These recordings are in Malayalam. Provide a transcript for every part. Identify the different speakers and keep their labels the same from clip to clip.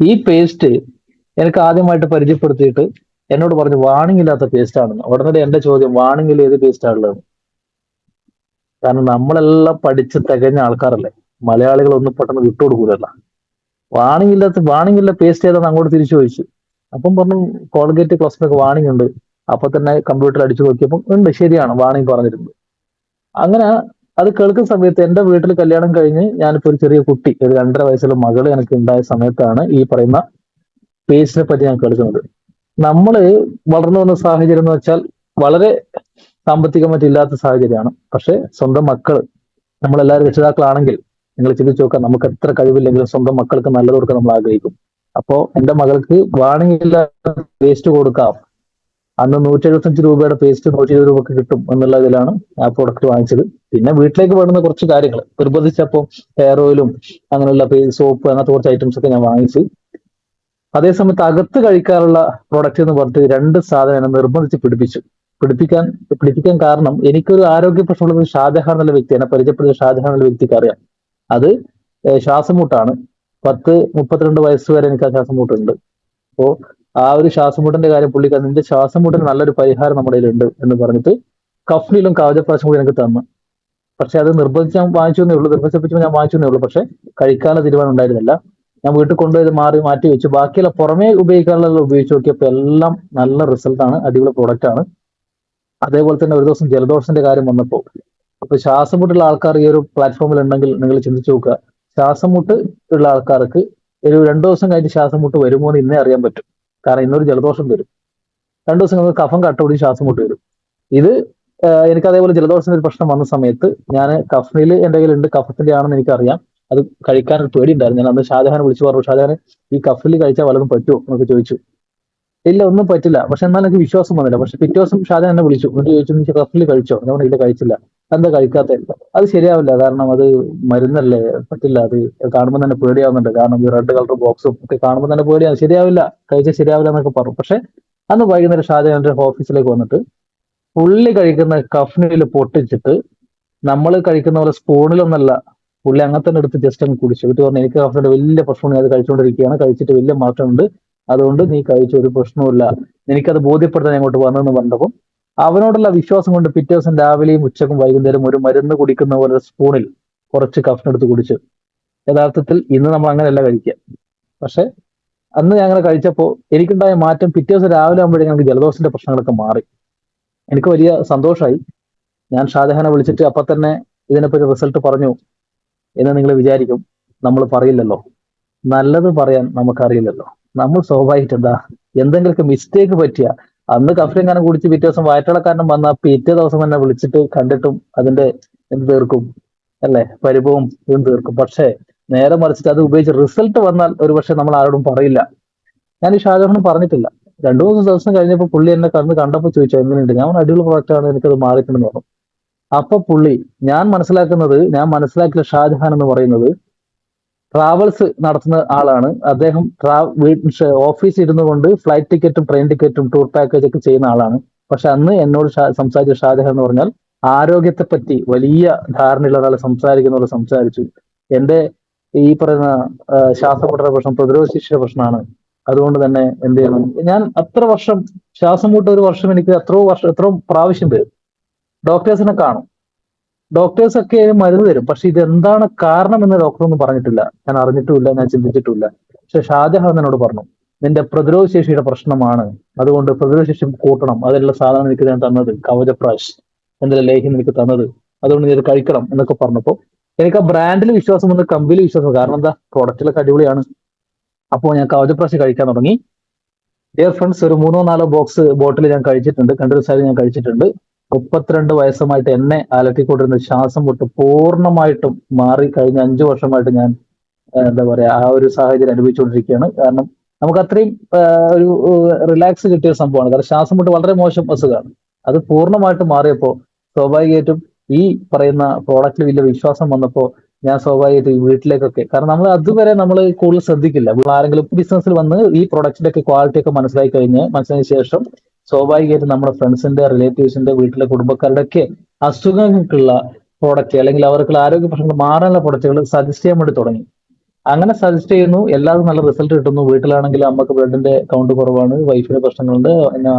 Speaker 1: ഈ പേസ്റ്റ് എനിക്ക് ആദ്യമായിട്ട് പരിചയപ്പെടുത്തിയിട്ട് എന്നോട് പറഞ്ഞു വാണിംഗ് ഇല്ലാത്ത പേസ്റ്റ് ആണെന്ന്. ഉടനടി എന്റെ ചോദ്യം വാണിംഗിൽ ഏത് പേസ്റ്റ് കാരണം നമ്മളെല്ലാം പഠിച്ച് തികഞ്ഞ ആൾക്കാരല്ലേ. മലയാളികൾ ഒന്നും പെട്ടെന്ന് വിട്ടുകൊടുക്കൂലല്ല വാണിംഗ് ഇല്ലാത്ത വാണിംഗ് ഇല്ല പേസ്റ്റ് ഏതാന്ന് അങ്ങോട്ട് തിരിച്ചു ചോദിച്ചു. അപ്പം പറഞ്ഞു കോൾഗേറ്റ് ക്ലോസ്മൊക്കെ വാണിംഗ് ഉണ്ട്. അപ്പൊ തന്നെ കമ്പ്യൂട്ടറിൽ അടിച്ചു നോക്കിയപ്പോൾ ഉണ്ട് ശരിയാണ് വാണിംഗ് പറഞ്ഞിരുന്നത് അങ്ങനെ അത് കേൾക്കുന്ന സമയത്ത് എന്റെ വീട്ടിൽ കല്യാണം കഴിഞ്ഞ് ഞാനിപ്പോ ഒരു ചെറിയ കുട്ടി ഒരു രണ്ടര വയസ്സുള്ള മകൾ എനിക്ക് ഉണ്ടായ സമയത്താണ് ഈ പറയുന്ന പേസിനെ പറ്റി ഞാൻ കേൾക്കുന്നത്. നമ്മൾ വളർന്നു വന്ന സാഹചര്യം എന്ന് വെച്ചാൽ വളരെ സാമ്പത്തികമായിട്ട് ഇല്ലാത്ത സാഹചര്യമാണ്. പക്ഷെ സ്വന്തം മക്കൾ നമ്മളെല്ലാവരും രക്ഷിതാക്കളാണെങ്കിൽ നിങ്ങൾ ചിന്തിച്ചു നോക്കാം നമുക്ക് എത്ര കഴിവില്ലെങ്കിലും സ്വന്തം മക്കൾക്ക് നല്ലത് കൊടുക്കാൻ നമ്മൾ ആഗ്രഹിക്കും. അപ്പോ എന്റെ മകൾക്ക് വേണമെങ്കിൽ വേസ്റ്റ് കൊടുക്കാം. അന്ന് നൂറ്റി എഴുപത്തഞ്ച് രൂപയുടെ പേസ്റ്റ് നൂറ്റി ഇരുപത് രൂപക്ക് കിട്ടും എന്നുള്ള ഇതിലാണ് ആ പ്രോഡക്റ്റ് വാങ്ങിച്ചത്. പിന്നെ വീട്ടിലേക്ക് വേണ്ടുന്ന കുറച്ച് കാര്യങ്ങൾ. നിർബന്ധിച്ചപ്പോൾ ഹെയർ ഓയിലും അങ്ങനെയുള്ള സോപ്പ് അങ്ങനത്തെ കുറച്ച് ഐറ്റംസ് ഒക്കെ ഞാൻ വാങ്ങിച്ചു. അതേസമയത്ത് അകത്ത് കഴിക്കാനുള്ള പ്രോഡക്റ്റ് എന്ന് പറഞ്ഞിട്ട് രണ്ട് സാധനം നിർബന്ധിച്ച് പിടിപ്പിച്ചു. പിടിപ്പിക്കാൻ പിടിപ്പിക്കാൻ കാരണം എനിക്കൊരു ആരോഗ്യ പ്രശ്നമുള്ളത് ഷാജഹാൻ എന്നുള്ള വ്യക്തി എന്നെ പരിചയപ്പെടുന്ന ഷാജഹാൻ എന്നുള്ള വ്യക്തിക്ക് അറിയാം. അത് ശ്വാസമുട്ടാണ്. പത്ത് മുപ്പത്തിരണ്ട് വയസ്സ് വരെ എനിക്ക് ആ ശ്വാസമുട്ടുണ്ട്. അപ്പോ ആ ഒരു ശ്വാസമുട്ടന്റെ കാര്യം പുള്ളിക്ക് നിന്റെ ശ്വാസമുട്ടിന് നല്ലൊരു പരിഹാരം നമ്മുടെ കയ്യിലുണ്ട് എന്ന് പറഞ്ഞിട്ട് കഫ്നിലും കവചപ്രാശം കൂടി എനിക്ക് തന്നു. പക്ഷെ അത് നിർബന്ധിച്ച് ഞാൻ വാങ്ങിച്ചു എന്നേ ഉള്ളൂ. നിർബന്ധിച്ചപ്പോൾ ഞാൻ വാങ്ങിച്ചു എന്നേ ഉള്ളൂ. പക്ഷെ കഴിക്കാനുള്ള തീരുമാനം ഉണ്ടായിരുന്നില്ല. ഞാൻ വീട്ടിൽ കൊണ്ടുപോയി മാറി മാറ്റി വെച്ചു. ബാക്കിയുള്ള പുറമേ ഉപയോഗിക്കാനുള്ള ഉപയോഗിച്ച് നോക്കിയപ്പോൾ എല്ലാം നല്ല റിസൾട്ട് ആണ്. അടിപൊളി പ്രോഡക്റ്റ് ആണ്. അതേപോലെ തന്നെ ഒരു ദിവസം ജലദോഷത്തിന്റെ കാര്യം വന്നപ്പോൾ അപ്പൊ ശ്വാസം മുട്ടുള്ള ആൾക്കാർ ഈ ഒരു പ്ലാറ്റ്ഫോമിൽ ഉണ്ടെങ്കിൽ നിങ്ങൾ ചിന്തിച്ചു നോക്കുക. ശ്വാസം മുട്ട് ഉള്ള ആൾക്കാർക്ക് ഒരു രണ്ടു ദിവസം കഴിഞ്ഞ് ശ്വാസം മുട്ട് വരുമോ എന്ന് ഇന്നേ അറിയാൻ പറ്റും. കാരണം ഇന്നൊരു ജലദോഷം വരും. രണ്ടു ദിവസം കഴിഞ്ഞ് കഫം കട്ടപിടി ശ്വാസം കൊണ്ട് വരും. ഇത് എനിക്ക് അതേപോലെ ജലദോഷത്തിന്റെ ഒരു പ്രശ്നം വന്ന സമയത്ത് ഞാൻ കഫനിൽ എന്റെ കയ്യിലുണ്ട്. കഫത്തിന്റെ ആണെന്ന് എനിക്കറിയാം. അത് കഴിക്കാൻ ഒരു പേടി ഉണ്ടായിരുന്നു ഞാൻ അന്ന് ഷാജഹാനെ വിളിച്ചു പറഞ്ഞു ഷാജഹാൻ ഈ കഫിൽ കഴിച്ചാൽ വല്ലതും പറ്റുമോ? എന്നൊക്കെ ചോദിച്ചു. ഇല്ല ഒന്നും പറ്റില്ല. പക്ഷെ എന്നാൽ എനിക്ക് വിശ്വാസം വന്നില്ല. പക്ഷെ പിറ്റേ ദിവസം ഷാജഹാൻ എന്നെ വിളിച്ചു. എന്നിട്ട് ചോദിച്ചു നീ കഫിൽ കഴിച്ചോ? ഞാൻ ഇല്ല കഴിച്ചില്ല. എന്താ കഴിക്കാത്ത? അത് ശരിയാവില്ല. കാരണം അത് മരുന്നല്ലേ? പറ്റില്ല. അത് കാണുമ്പോൾ തന്നെ പേടിയാവുന്നുണ്ട്. കാരണം ഈ റെഡ് കളർ ബോക്സും ഒക്കെ കാണുമ്പോൾ തന്നെ പേടിയാവും ശരിയാവില്ല. കഴിച്ചാൽ ശരിയാവില്ല എന്നൊക്കെ പറഞ്ഞു പക്ഷെ അന്ന് വൈകുന്നേരം ഷാജഹാന്റെ ഓഫീസിലേക്ക് വന്നിട്ട് പുള്ളി കഴിക്കുന്ന കഫ്നിൽ പൊട്ടിച്ചിട്ട് നമ്മൾ കഴിക്കുന്ന പോലെ സ്പൂണിലൊന്നല്ല പുള്ളി അങ്ങനെ തന്നെ എടുത്ത് ജസ്റ്റ് അങ്ങ് കുടിച്ചു. എന്നിട്ട് പറഞ്ഞു എനിക്ക് കഫ്നിന്റെ വലിയ പ്രശ്നം ഞാൻ അത് കഴിച്ചുകൊണ്ടിരിക്കുകയാണ്. കഴിച്ചിട്ട് വലിയ മാറ്റമുണ്ട്. അതുകൊണ്ട് നീ കഴിച്ച ഒരു പ്രശ്നവുമില്ല. എനിക്കത് ബോധ്യപ്പെടുത്താൻ അങ്ങോട്ട് വന്നെന്ന് പറഞ്ഞപ്പോൾ അവനോടുള്ള വിശ്വാസം കൊണ്ട് പിറ്റേ ദിവസം രാവിലെയും ഉച്ചക്കും വൈകുന്നേരം ഒരു മരുന്ന് കുടിക്കുന്ന പോലെ സ്പൂണിൽ കുറച്ച് കഫിനെടുത്ത് കുടിച്ചു. യഥാർത്ഥത്തിൽ ഇന്ന് നമ്മൾ അങ്ങനെയല്ല കഴിക്കുക. പക്ഷെ അന്ന് ഞാൻ അങ്ങനെ കഴിച്ചപ്പോൾ എനിക്കുണ്ടായ മാറ്റം പിറ്റേ ദിവസം രാവിലെ ആകുമ്പോഴേക്കും എനിക്ക് ജലദോഷത്തിന്റെ പ്രശ്നങ്ങളൊക്കെ മാറി. എനിക്ക് വലിയ സന്തോഷമായി ഞാൻ ഷാജഹാനെ വിളിച്ചിട്ട് അപ്പൊ തന്നെ ഇതിനെപ്പറ്റി റിസൾട്ട് പറഞ്ഞു എന്ന് നിങ്ങൾ വിചാരിക്കും. നമ്മൾ പറയില്ലല്ലോ. നല്ലത് പറയാൻ നമുക്കറിയില്ലല്ലോ. നമ്മൾ സ്വാഭാവികമായിട്ട് എന്താ? എന്തെങ്കിലുമൊക്കെ മിസ്റ്റേക്ക് പറ്റിയ അന്ന് കാരണം കുടിച്ച് പിറ്റേ ദിവസം വയറ്റിളക്കാരനും വന്ന പിറ്റേ ദിവസം തന്നെ വിളിച്ചിട്ട് കണ്ടിട്ടും അതിന്റെ എന്ത് തീർക്കും അല്ലെ? പരിഭവം ഇതും തീർക്കും. പക്ഷേ നേരെ മറിച്ചിട്ട് അത് ഉപയോഗിച്ച് റിസൾട്ട് വന്നാൽ ഒരു പക്ഷെ നമ്മൾ ആരോടും പറയില്ല. ഞാൻ ഈ ഷാജഹാനും പറഞ്ഞിട്ടില്ല. രണ്ടു മൂന്ന് ദിവസം കഴിഞ്ഞപ്പോൾ പുള്ളി എന്നെ കണ്ട് കണ്ടപ്പോൾ ചോദിച്ചു എങ്ങനെയുണ്ട്? ഞാൻ അടിപൊളി പ്രോഡക്റ്റ് ആണ് എനിക്കത് മാറിയിട്ടുണ്ടെന്ന് പറഞ്ഞു. അപ്പൊ പുള്ളി ഞാൻ മനസ്സിലാക്കുന്നത് ഞാൻ മനസ്സിലാക്കിയ ഷാജഹാൻ എന്ന് പറയുന്നത് ട്രാവൽസ് നടത്തുന്ന ആളാണ്. അദ്ദേഹം ഓഫീസിൽ ഇരുന്നു കൊണ്ട് ഫ്ലൈറ്റ് ടിക്കറ്റും ട്രെയിൻ ടിക്കറ്റും ടൂർ പാക്കേജ് ഒക്കെ ചെയ്യുന്ന ആളാണ്. പക്ഷെ അന്ന് എന്നോട് സംസാരിച്ച ഷാജഹാൻ എന്ന് പറഞ്ഞാൽ ആരോഗ്യത്തെ പറ്റി വലിയ ധാരണയുള്ള ഒരാൾ സംസാരിക്കുന്ന പോലെ സംസാരിച്ചു. എന്റെ ഈ പറയുന്ന ശ്വാസമുട്ടയുടെ പ്രശ്നം പ്രതിരോധ ശേഷിയുടെ പ്രശ്നമാണ്. അതുകൊണ്ട് തന്നെ എന്ത് ചെയ്യണം? ഞാൻ അത്ര വർഷം ശ്വാസം മുട്ട ഒരു വർഷം എനിക്ക് എത്രയോ വർഷം എത്രയോ പ്രാവശ്യം വരും. ഡോക്ടേഴ്സിനെ കാണും. ഡോക്ടേഴ്സ് ഒക്കെ മരുന്ന് തരും. പക്ഷെ ഇത് എന്താണ് കാരണം എന്ന് ഡോക്ടർ ഒന്നും പറഞ്ഞിട്ടില്ല. ഞാൻ അറിഞ്ഞിട്ടുമില്ല ഞാൻ ചിന്തിച്ചിട്ടുമില്ല. പക്ഷെ ഷാജഹാൻ എന്നോട് പറഞ്ഞു നിന്റെ പ്രതിരോധ ശേഷിയുടെ പ്രശ്നമാണ്. അതുകൊണ്ട് പ്രതിരോധ ശേഷി കൂട്ടണം. അതിലുള്ള സാധനം എനിക്ക് ഞാൻ തന്നത് കവചപ്രാശ് എന്തെല്ലാം ലേഹ്യം എനിക്ക് തന്നത് അതുകൊണ്ട് നീ അത് കഴിക്കണം എന്നൊക്കെ പറഞ്ഞപ്പോൾ എനിക്ക് ആ ബ്രാൻഡിൽ വിശ്വാസം വന്ന് കമ്പനിയിൽ വിശ്വാസം കാരണം എന്താ? പ്രൊഡക്റ്റിലൊക്കെ അടിപൊളിയാണ്. അപ്പോൾ ഞാൻ കവചപ്രാശ് കഴിക്കാൻ തുടങ്ങി. ഡിയർ ഫ്രണ്ട്സ് ഒരു മൂന്നോ നാലോ ബോക്സ് ബോട്ടിൽ ഞാൻ കഴിച്ചിട്ടുണ്ട്. കണ്ടൊരു ആയി ഞാൻ കഴിച്ചിട്ടുണ്ട്. മുപ്പത്തിരണ്ട് വയസ്സുമായിട്ട് എന്നെ അലട്ടിക്കൊണ്ടിരുന്ന ശ്വാസം പൊട്ട് പൂർണമായിട്ടും മാറി കഴിഞ്ഞ അഞ്ചു വർഷമായിട്ട് ഞാൻ എന്താ പറയാ ആ ഒരു സാഹചര്യം അനുഭവിച്ചുകൊണ്ടിരിക്കുകയാണ്. കാരണം നമുക്ക് അത്രയും ഒരു റിലാക്സ് കിട്ടിയ സംഭവമാണ്. കാരണം ശ്വാസം മുട്ട് വളരെ മോശം അസുഖമാണ്. അത് പൂർണമായിട്ട് മാറിയപ്പോൾ സ്വാഭാവികമായിട്ടും ഈ പറയുന്ന പ്രോഡക്റ്റിൽ വലിയ വിശ്വാസം വന്നപ്പോൾ ഞാൻ സ്വാഭാവികമായിട്ട് വീട്ടിലേക്കൊക്കെ കാരണം നമ്മൾ അതുവരെ നമ്മൾ കൂടുതൽ ശ്രദ്ധിക്കില്ല. ആരെങ്കിലും ബിസിനസ്സിൽ വന്ന് ഈ പ്രൊഡക്റ്റിന്റെ ഒക്കെ ക്വാളിറ്റി ഒക്കെ മനസ്സിലാക്കി കഴിഞ്ഞ് മനസ്സിലായ ശേഷം സ്വാഭാവികമായിട്ടും നമ്മുടെ ഫ്രണ്ട്സിന്റെ റിലേറ്റീവ്സിന്റെ വീട്ടിലെ കുടുംബക്കാരുടെ ഒക്കെ അസുഖങ്ങൾക്കുള്ള പ്രോഡക്റ്റ് അല്ലെങ്കിൽ അവർക്കുള്ള ആരോഗ്യ പ്രശ്നങ്ങൾ മാറാനുള്ള പ്രൊഡക്റ്റുകൾ സജസ്റ്റ് ചെയ്യാൻ വേണ്ടി തുടങ്ങി. അങ്ങനെ സജസ്റ്റ് ചെയ്യുന്നു. എല്ലാവരും നല്ല റിസൾട്ട് കിട്ടുന്നു. വീട്ടിലാണെങ്കിൽ അമ്മയ്ക്ക് ബ്ലഡിന്റെ കൗണ്ട് കുറവാണ്. വൈഫിന് പ്രശ്നങ്ങളുണ്ട്. പിന്നെ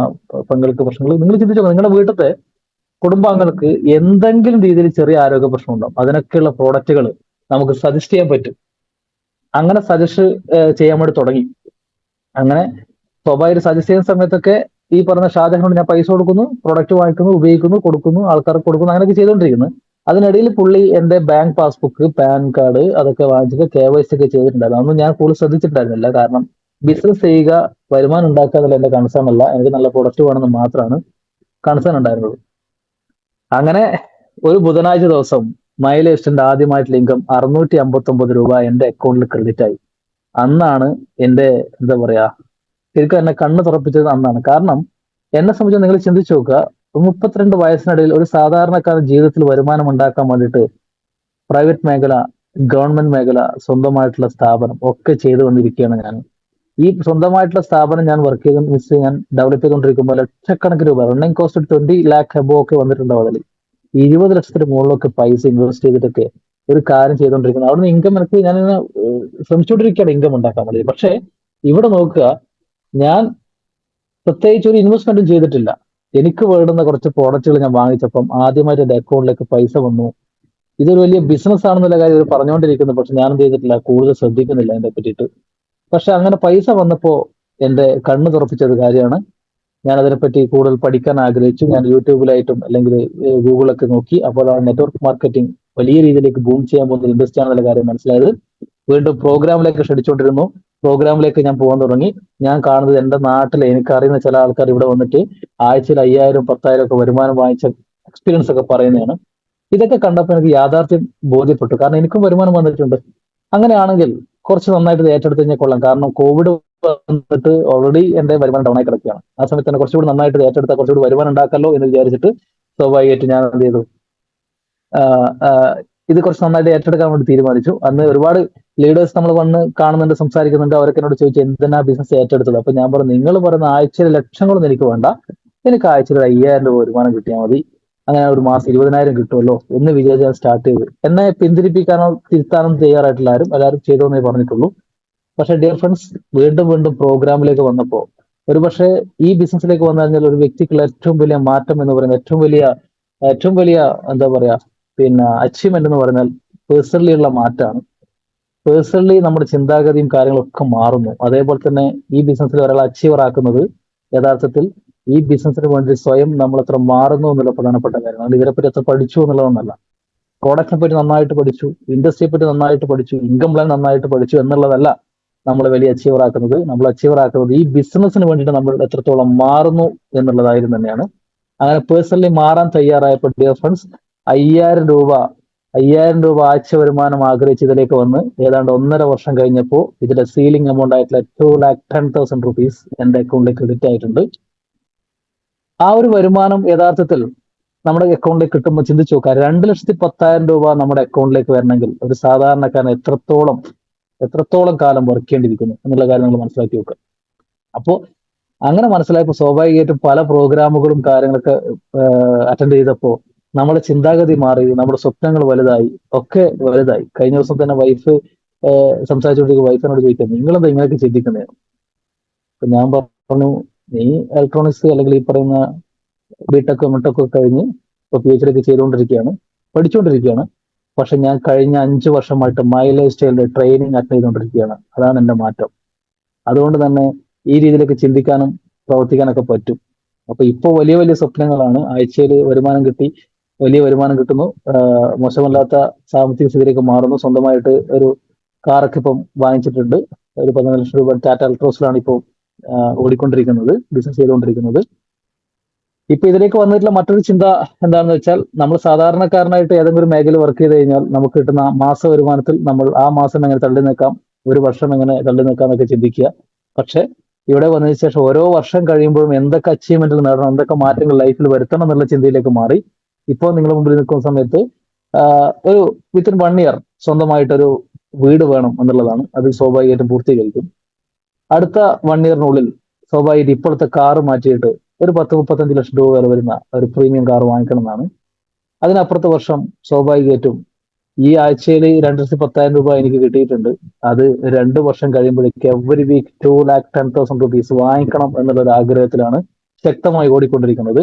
Speaker 1: പെങ്ങൾക്ക് പ്രശ്നങ്ങൾ. നിങ്ങൾ ചിന്തിച്ചോ നിങ്ങളുടെ വീട്ടിലത്തെ കുടുംബാംഗങ്ങൾക്ക് എന്തെങ്കിലും രീതിയിൽ ചെറിയ ആരോഗ്യ പ്രശ്നം ഉണ്ടാവും അതിനൊക്കെയുള്ള പ്രോഡക്റ്റുകൾ നമുക്ക് സജസ്റ്റ് ചെയ്യാൻ പറ്റും. അങ്ങനെ സജസ്റ്റ് ചെയ്യാൻ വേണ്ടി തുടങ്ങി. അങ്ങനെ സ്വാഭാവിക സജസ്റ്റ് ചെയ്യുന്ന സമയത്തൊക്കെ ഈ പറഞ്ഞ ഷാജഹാനോട് ഞാൻ പൈസ കൊടുക്കുന്നു പ്രൊഡക്റ്റ് വാങ്ങിക്കുന്നു ഉപയോഗിക്കുന്നു കൊടുക്കുന്നു ആൾക്കാർക്ക് കൊടുക്കുന്നു അങ്ങനെയൊക്കെ ചെയ്തുകൊണ്ടിരിക്കുന്നു അതിനിടയിൽ പുള്ളി എന്റെ ബാങ്ക് പാസ്ബുക്ക് പാൻ കാർഡ് അതൊക്കെ വാങ്ങിച്ചിട്ട് കെ വൈ സി ഒക്കെ ചെയ്തിട്ടുണ്ടായിരുന്നു. അതൊന്നും ഞാൻ കൂടുതൽ ശ്രദ്ധിച്ചിട്ടുണ്ടായിരുന്നില്ല. കാരണം ബിസിനസ് ചെയ്യുക വരുമാനം ഉണ്ടാക്കുക എന്നുള്ള എന്റെ കൺസേൺ അല്ല. എനിക്ക് നല്ല പ്രൊഡക്റ്റ് വേണമെന്ന് മാത്രമാണ് കൺസേൺ ഉണ്ടായിരുന്നത്. അങ്ങനെ ഒരു ബുധനാഴ്ച ദിവസം മൈലേസ്റ്റിന്റെ ആദ്യമായിട്ടുള്ള ഇൻകം അറുന്നൂറ്റി അമ്പത്തി ഒമ്പത് രൂപ എന്റെ അക്കൗണ്ടിൽ ക്രെഡിറ്റ് ആയി. അന്നാണ് എന്റെ എന്താ പറയാ ശരിക്കും എന്നെ കണ്ണ് തുറപ്പിച്ചത് അന്നാണ്. കാരണം എന്നെ സംബന്ധിച്ച് നിങ്ങൾ ചിന്തിച്ചു നോക്കുക മുപ്പത്തിരണ്ട് വയസ്സിനിടയിൽ ഒരു സാധാരണക്കാരൻ ജീവിതത്തിൽ വരുമാനം ഉണ്ടാക്കാൻ വേണ്ടിയിട്ട് പ്രൈവറ്റ് മേഖല ഗവൺമെന്റ് മേഖല സ്വന്തമായിട്ടുള്ള സ്ഥാപനം ഒക്കെ ചെയ്തു വന്നിരിക്കുകയാണ് ഞാൻ. ഈ സ്വന്തമായിട്ടുള്ള സ്ഥാപനം ഞാൻ വർക്ക് ചെയ്ത് മിസ് ഞാൻ ഡെവലപ്പ് ചെയ്തുകൊണ്ടിരിക്കുമ്പോൾ ലക്ഷക്കണക്കിന് രൂപ running cost twenty lakh above ഒക്കെ വന്നിട്ടുണ്ടാവും അതിൽ ഇരുപത് ലക്ഷത്തിന് മുകളിലൊക്കെ പൈസ ഇൻവെസ്റ്റ് ചെയ്തിട്ടൊക്കെ ഒരു കാര്യം ചെയ്തുകൊണ്ടിരിക്കുന്നത് അവിടുന്ന് ഇൻകം എനിക്ക് ഞാൻ ശ്രമിച്ചുകൊണ്ടിരിക്കുകയാണ് ഇൻകം ഉണ്ടാക്കാൻ വേണ്ടി. പക്ഷേ ഇവിടെ നോക്കുക ഞാൻ പ്രത്യേകിച്ച് ഒരു ഇൻവെസ്റ്റ്മെന്റും ചെയ്തിട്ടില്ല. എനിക്ക് വേണ്ടുന്ന കുറച്ച് പ്രോഡക്റ്റുകൾ ഞാൻ വാങ്ങിച്ചപ്പം ആദ്യമായിട്ട് എന്റെ അക്കൗണ്ടിലേക്ക് പൈസ വന്നു. ഇതൊരു വലിയ ബിസിനസ് ആണെന്നുള്ള കാര്യം ഇത് പറഞ്ഞുകൊണ്ടിരിക്കുന്നു. പക്ഷെ ഞാൻ ചെയ്തിട്ടില്ല കൂടുതൽ ശ്രദ്ധിക്കുന്നില്ല അതിനെ പറ്റിയിട്ട്. പക്ഷെ അങ്ങനെ പൈസ വന്നപ്പോൾ എന്റെ കണ്ണ് തുറപ്പിച്ചൊരു കാര്യമാണ്. ഞാൻ അതിനെപ്പറ്റി കൂടുതൽ പഠിക്കാൻ ആഗ്രഹിച്ചു. ഞാൻ യൂട്യൂബിലായിട്ടും അല്ലെങ്കിൽ ഗൂഗിളൊക്കെ നോക്കി അപ്പോൾ ആ നെറ്റ്വർക്ക് മാർക്കറ്റിംഗ് വലിയ രീതിയിലേക്ക് ബൂം ചെയ്യാൻ പോകുന്ന ഇൻഡസ്ട്രി ആണെന്നുള്ള കാര്യം മനസ്സിലായത്. വീണ്ടും പ്രോഗ്രാമിലേക്ക് ക്ഷണിച്ചുകൊണ്ടിരുന്നു പ്രോഗ്രാമിലേക്ക് ഞാൻ പോകാൻ തുടങ്ങി. ഞാൻ കാണുന്നത് എന്റെ നാട്ടിൽ എനിക്കറിയുന്ന ചില ആൾക്കാർ ഇവിടെ വന്നിട്ട് ആഴ്ചയിൽ അയ്യായിരം പത്തായിരം ഒക്കെ വരുമാനം വാങ്ങിച്ച എക്സ്പീരിയൻസ് ഒക്കെ പറയുന്നതാണ്. ഇതൊക്കെ കണ്ടപ്പോൾ എനിക്ക് യാഥാർത്ഥ്യം ബോധ്യപ്പെട്ടു. കാരണം എനിക്കും വരുമാനം വന്നിട്ടുണ്ട്. അങ്ങനെയാണെങ്കിൽ കുറച്ച് നന്നായിട്ട് ഏറ്റെടുത്ത് കഴിഞ്ഞാൽ കൊള്ളാം. കാരണം കോവിഡ് വന്നിട്ട് ഓൾറെഡി എന്റെ വരുമാനം ഡൗൺ ആയി കിടക്കുകയാണ്. ആ സമയത്ത് തന്നെ കുറച്ചുകൂടി നന്നായിട്ട് ഏറ്റെടുത്ത കുറച്ചുകൂടി വരുമാനം ഉണ്ടാക്കല്ലോ എന്ന് വിചാരിച്ചിട്ട് സ്വാഭാവികമായിട്ട് ഞാൻ എന്ത് ചെയ്തു. ഇത് കുറച്ച് നന്നായിട്ട് ഏറ്റെടുക്കാൻ വേണ്ടി തീരുമാനിച്ചു. അന്ന് ഒരുപാട് ലീഡേഴ്സ് നമ്മൾ വന്ന് കാണുന്നുണ്ട് സംസാരിക്കുന്നുണ്ട് അവരൊക്കെ എന്നോട് ചോദിച്ചു എന്തിനാ ബിസിനസ് ഏറ്റെടുത്തത്? അപ്പൊ ഞാൻ പറഞ്ഞു നിങ്ങൾ പറയുന്ന ആഴ്ചയിൽ ലക്ഷങ്ങളൊന്നും എനിക്ക് വേണ്ട. എനിക്ക് ആഴ്ചയിൽ അയ്യായിരം രൂപ വരുമാനം കിട്ടിയാൽ മതി. അങ്ങനെ ഒരു മാസം ഇരുപതിനായിരം കിട്ടുമല്ലോ എന്ന് വിചാരിച്ച് ഞാൻ സ്റ്റാർട്ട് ചെയ്തു. എന്നെ പിന്തിരിപ്പിക്കാനോ തിരുത്താനോ തയ്യാറായിട്ടുള്ള ആരും. എല്ലാവരും ചെയ്തോന്നേ പറഞ്ഞിട്ടുള്ളൂ. പക്ഷെ ഡിയർ ഫ്രണ്ട്സ് വീണ്ടും വീണ്ടും പ്രോഗ്രാമിലേക്ക് വന്നപ്പോൾ ഒരുപക്ഷെ ഈ ബിസിനസ്സിലേക്ക് വന്നു കഴിഞ്ഞാൽ ഒരു വ്യക്തിക്കുള്ള ഏറ്റവും വലിയ മാറ്റം എന്ന് പറയുന്നത് ഏറ്റവും വലിയ ഏറ്റവും വലിയ എന്താ പറയാ പിന്നെ അച്ചീവ്മെന്റ് എന്ന് പറഞ്ഞാൽ പേഴ്സണലി ഉള്ള മാറ്റമാണ് പേഴ്സണലി നമ്മുടെ ചിന്താഗതിയും കാര്യങ്ങളൊക്കെ മാറുന്നു. അതേപോലെ തന്നെ ഈ ബിസിനസ്സിൽ ഒരാൾ അച്ചീവർ ആക്കുന്നത് യഥാർത്ഥത്തിൽ ഈ ബിസിനസ്സിന് വേണ്ടി സ്വയം നമ്മൾ എത്ര മാറുന്നു എന്നുള്ള പ്രധാനപ്പെട്ട കാര്യമാണ്. ഇതിനെ പറ്റി എത്ര പഠിച്ചു എന്നുള്ളതൊന്നല്ല. പ്രോഡക്റ്റിനെ പറ്റി നന്നായിട്ട് പഠിച്ചു ഇൻഡസ്ട്രിയെ പറ്റി നന്നായിട്ട് പഠിച്ചു ഇൻകം പ്ലാൻ നന്നായിട്ട് പഠിച്ചു എന്നുള്ളതല്ല നമ്മൾ വലിയ അച്ചീവർ ആക്കുന്നത്. നമ്മൾ അച്ചീവർ ആക്കുന്നത് ഈ ബിസിനസ്സിന് വേണ്ടിയിട്ട് നമ്മൾ എത്രത്തോളം മാറുന്നു എന്നുള്ളതായിരുന്നു തന്നെയാണ്. അങ്ങനെ പേഴ്സണലി മാറാൻ തയ്യാറായപ്പോൾ ഡിയർ ഫ്രണ്ട്സ് അയ്യായിരം രൂപ അയ്യായിരം രൂപ ആഴ്ച വരുമാനം ആഗ്രഹിച്ച് ഇതിലേക്ക് വന്ന് ഏതാണ്ട് ഒന്നര വർഷം കഴിഞ്ഞപ്പോൾ ഇതിന്റെ സീലിംഗ് എമൗണ്ട് ആയിട്ടുള്ള two lakh ten thousand rupees എന്റെ അക്കൗണ്ടിൽ ക്രെഡിറ്റ് ആയിട്ടുണ്ട്. ആ ഒരു വരുമാനം യഥാർത്ഥത്തിൽ നമ്മുടെ അക്കൗണ്ടിൽ കിട്ടുമ്പോൾ ചിന്തിച്ചു നോക്കാം. രണ്ട് ലക്ഷത്തി പത്തായിരം രൂപ നമ്മുടെ അക്കൗണ്ടിലേക്ക് വരണമെങ്കിൽ ഒരു സാധാരണക്കാരൻ എത്രത്തോളം എത്രത്തോളം കാലം വർക്ക് ചെയ്യേണ്ടിയിരിക്കുന്നു എന്നുള്ള കാര്യം മനസ്സിലാക്കി നോക്കുക. അപ്പോൾ അങ്ങനെ മനസ്സിലായപ്പോൾ സ്വാഭാവികമായിട്ടും പല പ്രോഗ്രാമുകളും കാര്യങ്ങളൊക്കെ അറ്റൻഡ് ചെയ്തപ്പോൾ നമ്മുടെ ചിന്താഗതി മാറി നമ്മുടെ സ്വപ്നങ്ങൾ വലുതായി ഒക്കെ വലുതായി. കഴിഞ്ഞ ദിവസം തന്നെ വൈഫ് സംസാരിച്ചുകൊണ്ടിരിക്കുന്ന വൈഫിനോട് ചോദിക്കുന്നത് നിങ്ങളെന്താ ഇങ്ങനെയൊക്കെ ചിന്തിക്കുന്നത് അപ്പൊ ഞാൻ പറഞ്ഞു നീ ഇലക്ട്രോണിക്സ് അല്ലെങ്കിൽ ഈ പറയുന്ന ബിടെക് എംടെക് കഴിഞ്ഞ് ഇപ്പൊ പി എച്ച് ഡി ഒക്കെ ചെയ്തുകൊണ്ടിരിക്കുകയാണ് പഠിച്ചുകൊണ്ടിരിക്കുകയാണ്. പക്ഷെ ഞാൻ കഴിഞ്ഞ അഞ്ച് വർഷമായിട്ട് മൈ ലൈഫ് സ്റ്റൈലിന്റെ ട്രെയിനിങ് അറ്റൻഡ് ചെയ്തുകൊണ്ടിരിക്കുകയാണ്. അതാണ് എന്റെ മാറ്റം. അതുകൊണ്ട് തന്നെ ഈ രീതിയിലൊക്കെ ചിന്തിക്കാനും പ്രവർത്തിക്കാനൊക്കെ പറ്റും. അപ്പൊ ഇപ്പോൾ വലിയ വലിയ സ്വപ്നങ്ങളാണ്. ആഴ്ചയിൽ വരുമാനം കിട്ടി. വലിയ വരുമാനം കിട്ടുന്നു. മോശമല്ലാത്ത സാമ്പത്തിക സ്ഥിതിയിലേക്ക് മാറുന്നു. സ്വന്തമായിട്ട് ഒരു കാറൊക്കെ ഇപ്പം വാങ്ങിച്ചിട്ടുണ്ട്. ഒരു പതിനാല് ലക്ഷം രൂപ ടാറ്റ അൾട്രോസിലാണ് ഇപ്പോൾ ഓടിക്കൊണ്ടിരിക്കുന്നത് ബിസിനസ് ചെയ്തുകൊണ്ടിരിക്കുന്നത്. ഇപ്പൊ ഇതിലേക്ക് വന്നിട്ടുള്ള മറ്റൊരു ചിന്ത എന്താണെന്ന് വെച്ചാൽ നമ്മൾ സാധാരണക്കാരനായിട്ട് ഏതെങ്കിലും ഒരു മേഖല വർക്ക് ചെയ്ത് കഴിഞ്ഞാൽ നമുക്ക് കിട്ടുന്ന മാസ വരുമാനത്തിൽ നമ്മൾ ആ മാസം എങ്ങനെ തള്ളി നിൽക്കാം ഒരു വർഷം എങ്ങനെ തള്ളി നിൽക്കാം എന്നൊക്കെ ചിന്തിക്കുക. പക്ഷെ ഇവിടെ വന്നതിന് ശേഷം ഓരോ വർഷം കഴിയുമ്പോഴും എന്തൊക്കെ അച്ചീവ്മെന്റുകൾ നേടണം എന്തൊക്കെ മാറ്റങ്ങൾ ലൈഫിൽ വരുത്തണം എന്നുള്ള ചിന്തയിലേക്ക് മാറി. ഇപ്പോൾ നിങ്ങൾ മുമ്പിൽ നിൽക്കുന്ന സമയത്ത് ഒരു വിത്തിൻ വൺ ഇയർ സ്വന്തമായിട്ടൊരു വീട് വേണം എന്നുള്ളതാണ്. അത് സ്വാഭാവികമായിട്ടും പൂർത്തീകരിക്കും. അടുത്ത വൺ ഇയറിനുള്ളിൽ സ്വാഭാവികമായിട്ട് ഇപ്പോഴത്തെ കാറ് മാറ്റിയിട്ട് ഒരു പത്ത് മുപ്പത്തഞ്ച് ലക്ഷം രൂപ വരെ വരുന്ന ഒരു പ്രീമിയം കാർ വാങ്ങിക്കണം എന്നാണ് അതിനപ്പുറത്തെ വർഷം സ്വാഭാവികമായിട്ടും ഈ ആഴ്ചയിൽ രണ്ട് ലക്ഷത്തി പത്തായിരം രൂപ എനിക്ക് കിട്ടിയിട്ടുണ്ട്. അത് രണ്ട് വർഷം കഴിയുമ്പോഴേക്ക് every week two lakh ten thousand rupees വാങ്ങിക്കണം എന്നുള്ള ഒരു ആഗ്രഹത്തിലാണ് ശക്തമായി ഓടിക്കൊണ്ടിരിക്കുന്നത്.